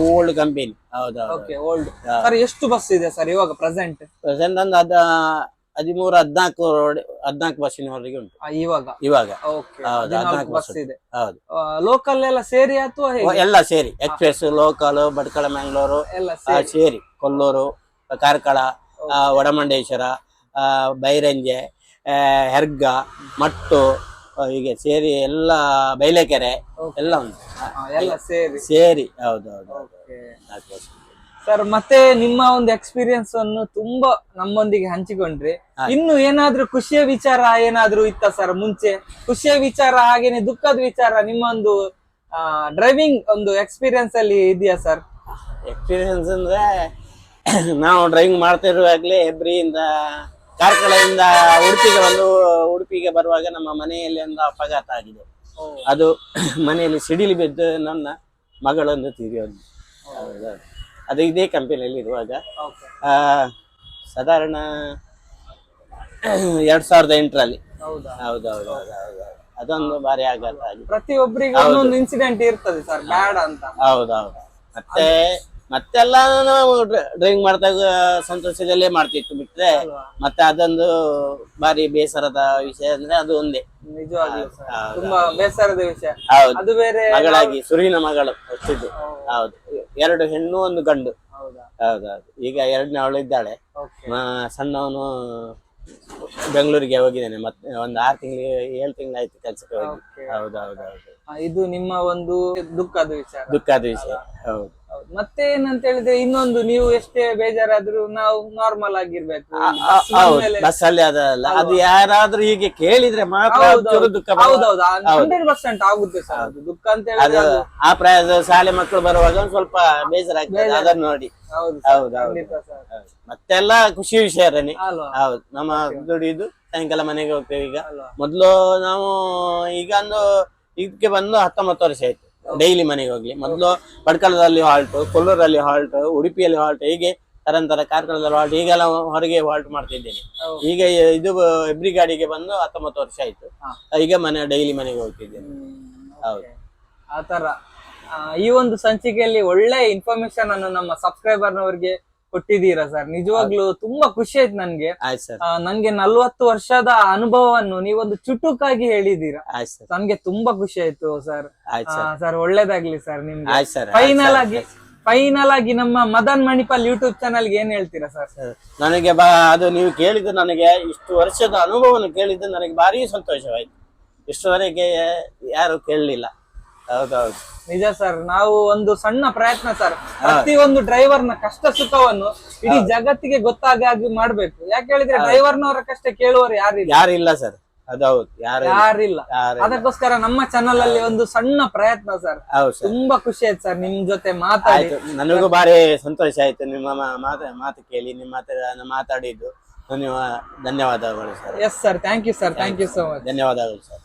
ಓಲ್ಡ್ ಕಂಪನಿ ಹೌದು ಹೌದು ಓಕೆ ಓಲ್ಡ್ ಸರ್ ಎಷ್ಟು ಬಸ್ ಇದೆ ಸರ್ ಇವಾಗ ಪ್ರೆಸೆಂಟ್ ಪ್ರೆಸೆಂಟ್ ಅಂದ್ರೆ ಅದ ಹದಿಮೂರು ಹದಿನಾಲ್ಕು ಹದಿನಾಲ್ಕು ಬಸ್ಸಿನವರೆಗೆ ಉಂಟು. ಇವಾಗ? ಇವಾಗ. ಓಕೆ ಹೌದು, ಹದಿನಾಲ್ಕು ಹದಿನಾಲ್ಕು ಬಸ್ ಇದೆ. ಹೌದು. ಲೋಕಲ್ ಎಲ್ಲ ಸೇರಿ ಅಥವಾ ಎಲ್ಲ ಸೇರಿ. ಎಕ್ಸ್ಪ್ರೆಸ್ ಲೋಕಲ್ ಬಡ್ಕಳ ಮ್ಯಾಂಗ್ಳೂರು ಎಲ್ಲ ಸೇರಿ. ಕೊಲ್ಲೂರು ಕಾರ್ಕಳ ಒಡಮಂಡೇಶ್ವರ ವಡಮಂಡೇಶ್ವರ ಬೈರಂಜೆ ಹೆರ್ಗ ಮಟ್ಟು ಹೀಗೆ ಸೇರಿ ಎಲ್ಲ ಬೈಲೆಕೆರೆ ಎಲ್ಲ ಉಂಟು. ಎಲ್ಲ ಸೇರಿ. ಸೇರಿ. ಹೌದು ಹೌದು ನಾಲ್ಕು ವರ್ಷ. ಸರ್ ಮತ್ತೆ ನಿಮ್ಮ ಒಂದು ಎಕ್ಸ್ಪೀರಿಯನ್ಸ್ ಅನ್ನು ತುಂಬಾ ನಮ್ಮೊಂದಿಗೆ ಹಂಚಿಕೊಂಡ್ರಿ. ಇನ್ನು ಏನಾದ್ರೂ ಖುಷಿಯ ವಿಚಾರ ಏನಾದ್ರೂ ಇತ್ತ ಸರ್ ಮುಂಚೆ? ಖುಷಿಯ ವಿಚಾರ ಹಾಗೇನೆ ದುಃಖದ ವಿಚಾರ ನಿಮ್ಮ ಒಂದು ಡ್ರೈವಿಂಗ್ ಒಂದು ಎಕ್ಸ್ಪೀರಿಯನ್ಸ್ ಅಲ್ಲಿ ಇದೆಯಾ ಸರ್ ಎಕ್ಸ್ಪೀರಿಯನ್ಸ್ ಅಂದ್ರೆ ನಾವು ಡ್ರೈವಿಂಗ್ ಮಾಡ್ತಿರುವಾಗಲೇ ಹೆಬ್ರಿಯಿಂದ ಕಾರ್ಕಳದಿಂದ ಉಡುಪಿಗೆ ಬಂದು ಉಡುಪಿಗೆ ಬರುವಾಗ ನಮ್ಮ ಮನೆಯಲ್ಲಿ ಒಂದು ಅಪಘಾತ ಆಗಿದೆ. ಅದು ಮನೆಯಲ್ಲಿ ಸಿಡಿಲಿ ಬಿದ್ದು ನನ್ನ ಮಗಳೊಂದು ತೀರಿಯೋದು ಹೌದು. ಅದು ಇದೇ ಕಂಪನಿಯಲ್ಲಿ ಇರುವಾಗ. ಆ, ಸಾಧಾರಣ (clears throat) ಎರಡ್ ಸಾವಿರದ ಎಂಟರಲ್ಲಿ. ಹೌದಾ? ಹೌದು ಹೌದು ಹೌದು ಹೌದು ಅದೊಂದು ಬಾರಿ ಆಗಲ್ಲ ಆಗಿದೆ ಪ್ರತಿಯೊಬ್ಬರಿಗೆ ಒಂದೊಂದು ಇನ್ಸಿಡೆಂಟ್ ಇರ್ತದೆ ಸರ್ ಬ್ಯಾಡ್ ಅಂತ. ಹೌದೌದು ಹೌದು. ಮತ್ತೆ ಮತ್ತೆಲ್ಲ ನಾವು ಡ್ರೈವಿಂಗ್ ಮಾಡಿದಾಗ ಸಂತೋಷದಲ್ಲೇ ಮಾಡ್ತಿತ್ತು ಬಿಟ್ರೆ ಮತ್ತೆ ಅದೊಂದು ಬಾರಿ ಬೇಸರದ ವಿಷಯ ಅಂದ್ರೆ ಅದು ಒಂದೇ. ನಿಜವಾಗ್ಲೂ ಸರ್ ತುಂಬಾ ಬೇಸರದ ವಿಷಯ. ಹೌದು. ಅದು ಬೇರೆ ಮಗಳಾಗಿ ಸುರಿನ ಮಗಳು ಹೌದು. ಎರಡು ಹೆಣ್ಣು ಒಂದು ಗಂಡು. ಹೌದಾ? ಹೌದೌದು. ಈಗ ಎರಡನೇ ಅವಳು ಇದ್ದಾಳೆ. ಓಕೆ. ಸಣ್ಣವನು ಬೆಂಗಳೂರಿಗೆ ಹೋಗಿದ್ದಾನೆ. ಮತ್ತೆ ಒಂದು ಆರು ತಿಂಗಳು ಏಳು ತಿಂಗಳಾಯ್ತು ಆಯ್ತು ಹೋಗಿ. ಹೌದೌದು ಹೌದು ಇದು ನಿಮ್ಮ ಒಂದು ದುಃಖದ ವಿಚಾರ. ದುಃಖದ ವಿಷಯ. ಹೌದು. ಮತ್ತೆ ಏನಂತ ಹೇಳಿದ್ರೆ ಇನ್ನೊಂದು ನೀವು ಎಷ್ಟೇ ಬೇಜಾರಾದ್ರೂ ನಾವು ನಾರ್ಮಲ್ ಆಗಿರ್ಬೇಕು. ಬಸ್ ಅಲ್ಲಿ ಅದಲ್ಲ. ಅದು ಯಾರಾದ್ರೂ ಹೀಗೆ ಕೇಳಿದ್ರೆ ಮಾತ್ರ. ಹೌದೌದು. ಹಂಡ್ರೆಡ್ ಪರ್ಸೆಂಟ್ ಆಗುತ್ತೆ ಸರ್ ಅದು. ದುಃಖ ಅಂತ ಹೇಳಿದ್ರೆ ಆ ಪ್ರಾಯದ ಶಾಲೆ ಮಕ್ಕಳು ಬರುವಾಗ ಒಂದ್ ಸ್ವಲ್ಪ ಬೇಜಾರ ಆಗ್ತದೆ ಅದನ್ನ ನೋಡಿ. ಮತ್ತೆಲ್ಲ ಖುಷಿ ವಿಷಯ ಅಲ್ವಾ? ಹೌದು. ನಮ್ಮ ದುಡಿದು ಸಾಯಂಕಾಲ ಮನೆಗೆ ಹೋಗ್ತೇವೆ ಈಗ. ಮೊದ್ಲು ನಾವು ಈಗ ಒಂದು ಇದಕ್ಕೆ ಬಂದು ಹತ್ತೊಂಬತ್ತು ವರ್ಷ ಆಯ್ತು. ಡೈಲಿ ಮನೆಗೆ ಹೋಗ್ಲಿ. ಮೊದಲು ಪಡ್ಕಲದಲ್ಲಿ ಹಾಲ್ಟ್ ಕೊಲ್ಲೂರಲ್ಲಿ ಹಾಲ್ಟ್ ಉಡುಪಿಯಲ್ಲಿ ಹಾಲ್ಟ್ ಹೀಗೆ ತರಂತರ ಕಾರ್ಕಳದಲ್ಲಿ ಹಾಲ್ಟ್ ಈಗೆಲ್ಲ ಹೊರಗೆ ಹಾಲ್ಟ್ ಮಾಡ್ತಿದ್ದೇನೆ. ಈಗ ಇದು ಎಬ್ರಿ ಗಾಡಿಗೆ ಬಂದು ಹತ್ತೊಂಬತ್ತು ವರ್ಷ ಆಯ್ತು. ಈಗ ಮನೆ ಡೈಲಿ ಮನೆಗೆ ಹೋಗ್ತಿದ್ದೇನೆ. ಹೌದು. ಆತರ ಈ ಒಂದು ಸಂಚಿಕೆಯಲ್ಲಿ ಒಳ್ಳೆ ಇನ್ಫಾರ್ಮೇಶನ್ ಅನ್ನು ನಮ್ಮ ಸಬ್ಸ್ಕ್ರೈಬರ್ ನವರಿಗೆ ಕೊಟ್ಟಿದ್ದೀರಾ ಸರ್? ನಿಜವಾಗ್ಲೂ ತುಂಬಾ ಖುಷಿ ಆಯ್ತು ನನ್ಗೆ. ಆಯ್ತು ಸರ್. ಆ, ನನ್ಗೆ ನಲ್ವತ್ತು ವರ್ಷದ ಅನುಭವವನ್ನು ನೀವೊಂದು ಚುಟುಕಾಗಿ ಹೇಳಿದ್ದೀರಾ. ಆಯ್ತು ಸರ್. ನನ್ಗೆ ತುಂಬಾ ಖುಷಿ ಆಯ್ತು ಸರ್. ಆಯ್ತು ಸರ್. ಸರ್ ಒಳ್ಳೇದಾಗ್ಲಿ ಸರ್ ನಿಮ್ಗೆ. ಆಯ್ತು ಸರ್ ಫೈನಲ್ ಆಗಿ ಫೈನಲ್ ಆಗಿ ನಮ್ಮ ಮದನ್ ಮಣಿಪಾಲ್ ಯೂಟ್ಯೂಬ್ ಚಾನಲ್ ಏನ್ ಹೇಳ್ತೀರಾ ಸರ್ ನನಗೆ ಬಾ ಅದು ನೀವು ಕೇಳಿದ್ದು ನನಗೆ ಇಷ್ಟು ವರ್ಷದ ಅನುಭವವನ್ನು ಕೇಳಿದ್ದು ನನಗೆ ಭಾರಿ ಸಂತೋಷವಾಯ್ತು. ಇಷ್ಟುವರೆಗೆ ಯಾರು ಕೇಳಲಿಲ್ಲ. ಹೌದೌದು. ನಿಜ ಸರ್ ನಾವು ಒಂದು ಸಣ್ಣ ಪ್ರಯತ್ನ ಸರ್ ಪ್ರತಿಯೊಂದು ಡ್ರೈವರ್ನ ಕಷ್ಟ ಸುಖವನ್ನು ಇಡೀ ಜಗತ್ತಿಗೆ ಗೊತ್ತಾಗಿ ಮಾಡ್ಬೇಕು. ಯಾಕೆ ಹೇಳಿದ್ರೆ ಡ್ರೈವರ್ನವರ ಕಷ್ಟ ಕೇಳುವವರು ಯಾರಿಲ್ಲ ಯಾರಿಲ್ಲ ಸರ್ ಅದೌದು ಹೌದು. ಯಾರು ಇಲ್ಲ. ಯಾರಿಲ್ಲ ಯಾರು ಅದಕ್ಕೋಸ್ಕರ ನಮ್ಮ ಚಾನಲ್ ಅಲ್ಲಿ ಒಂದು ಸಣ್ಣ ಪ್ರಯತ್ನ ಸರ್ ತುಂಬಾ ಖುಷಿ ಆಯ್ತು ಸರ್ ನಿಮ್ ಜೊತೆ ಮಾತಾಡಿ. ನನಗೂ ಬಾರಿ ಸಂತೋಷ ಆಯ್ತು ನಿಮ್ಮ ಮಾತು ಮಾತು ಕೇಳಿ ನಿಮ್ಮ ಹತ್ರ ಮಾತಾಡಿದ್ದು. ಧನ್ಯವಾದ ಧನ್ಯವಾದಗಳು sir yes sir thank you sir thank you so much ಧನ್ಯವಾದಗಳು ಸರ್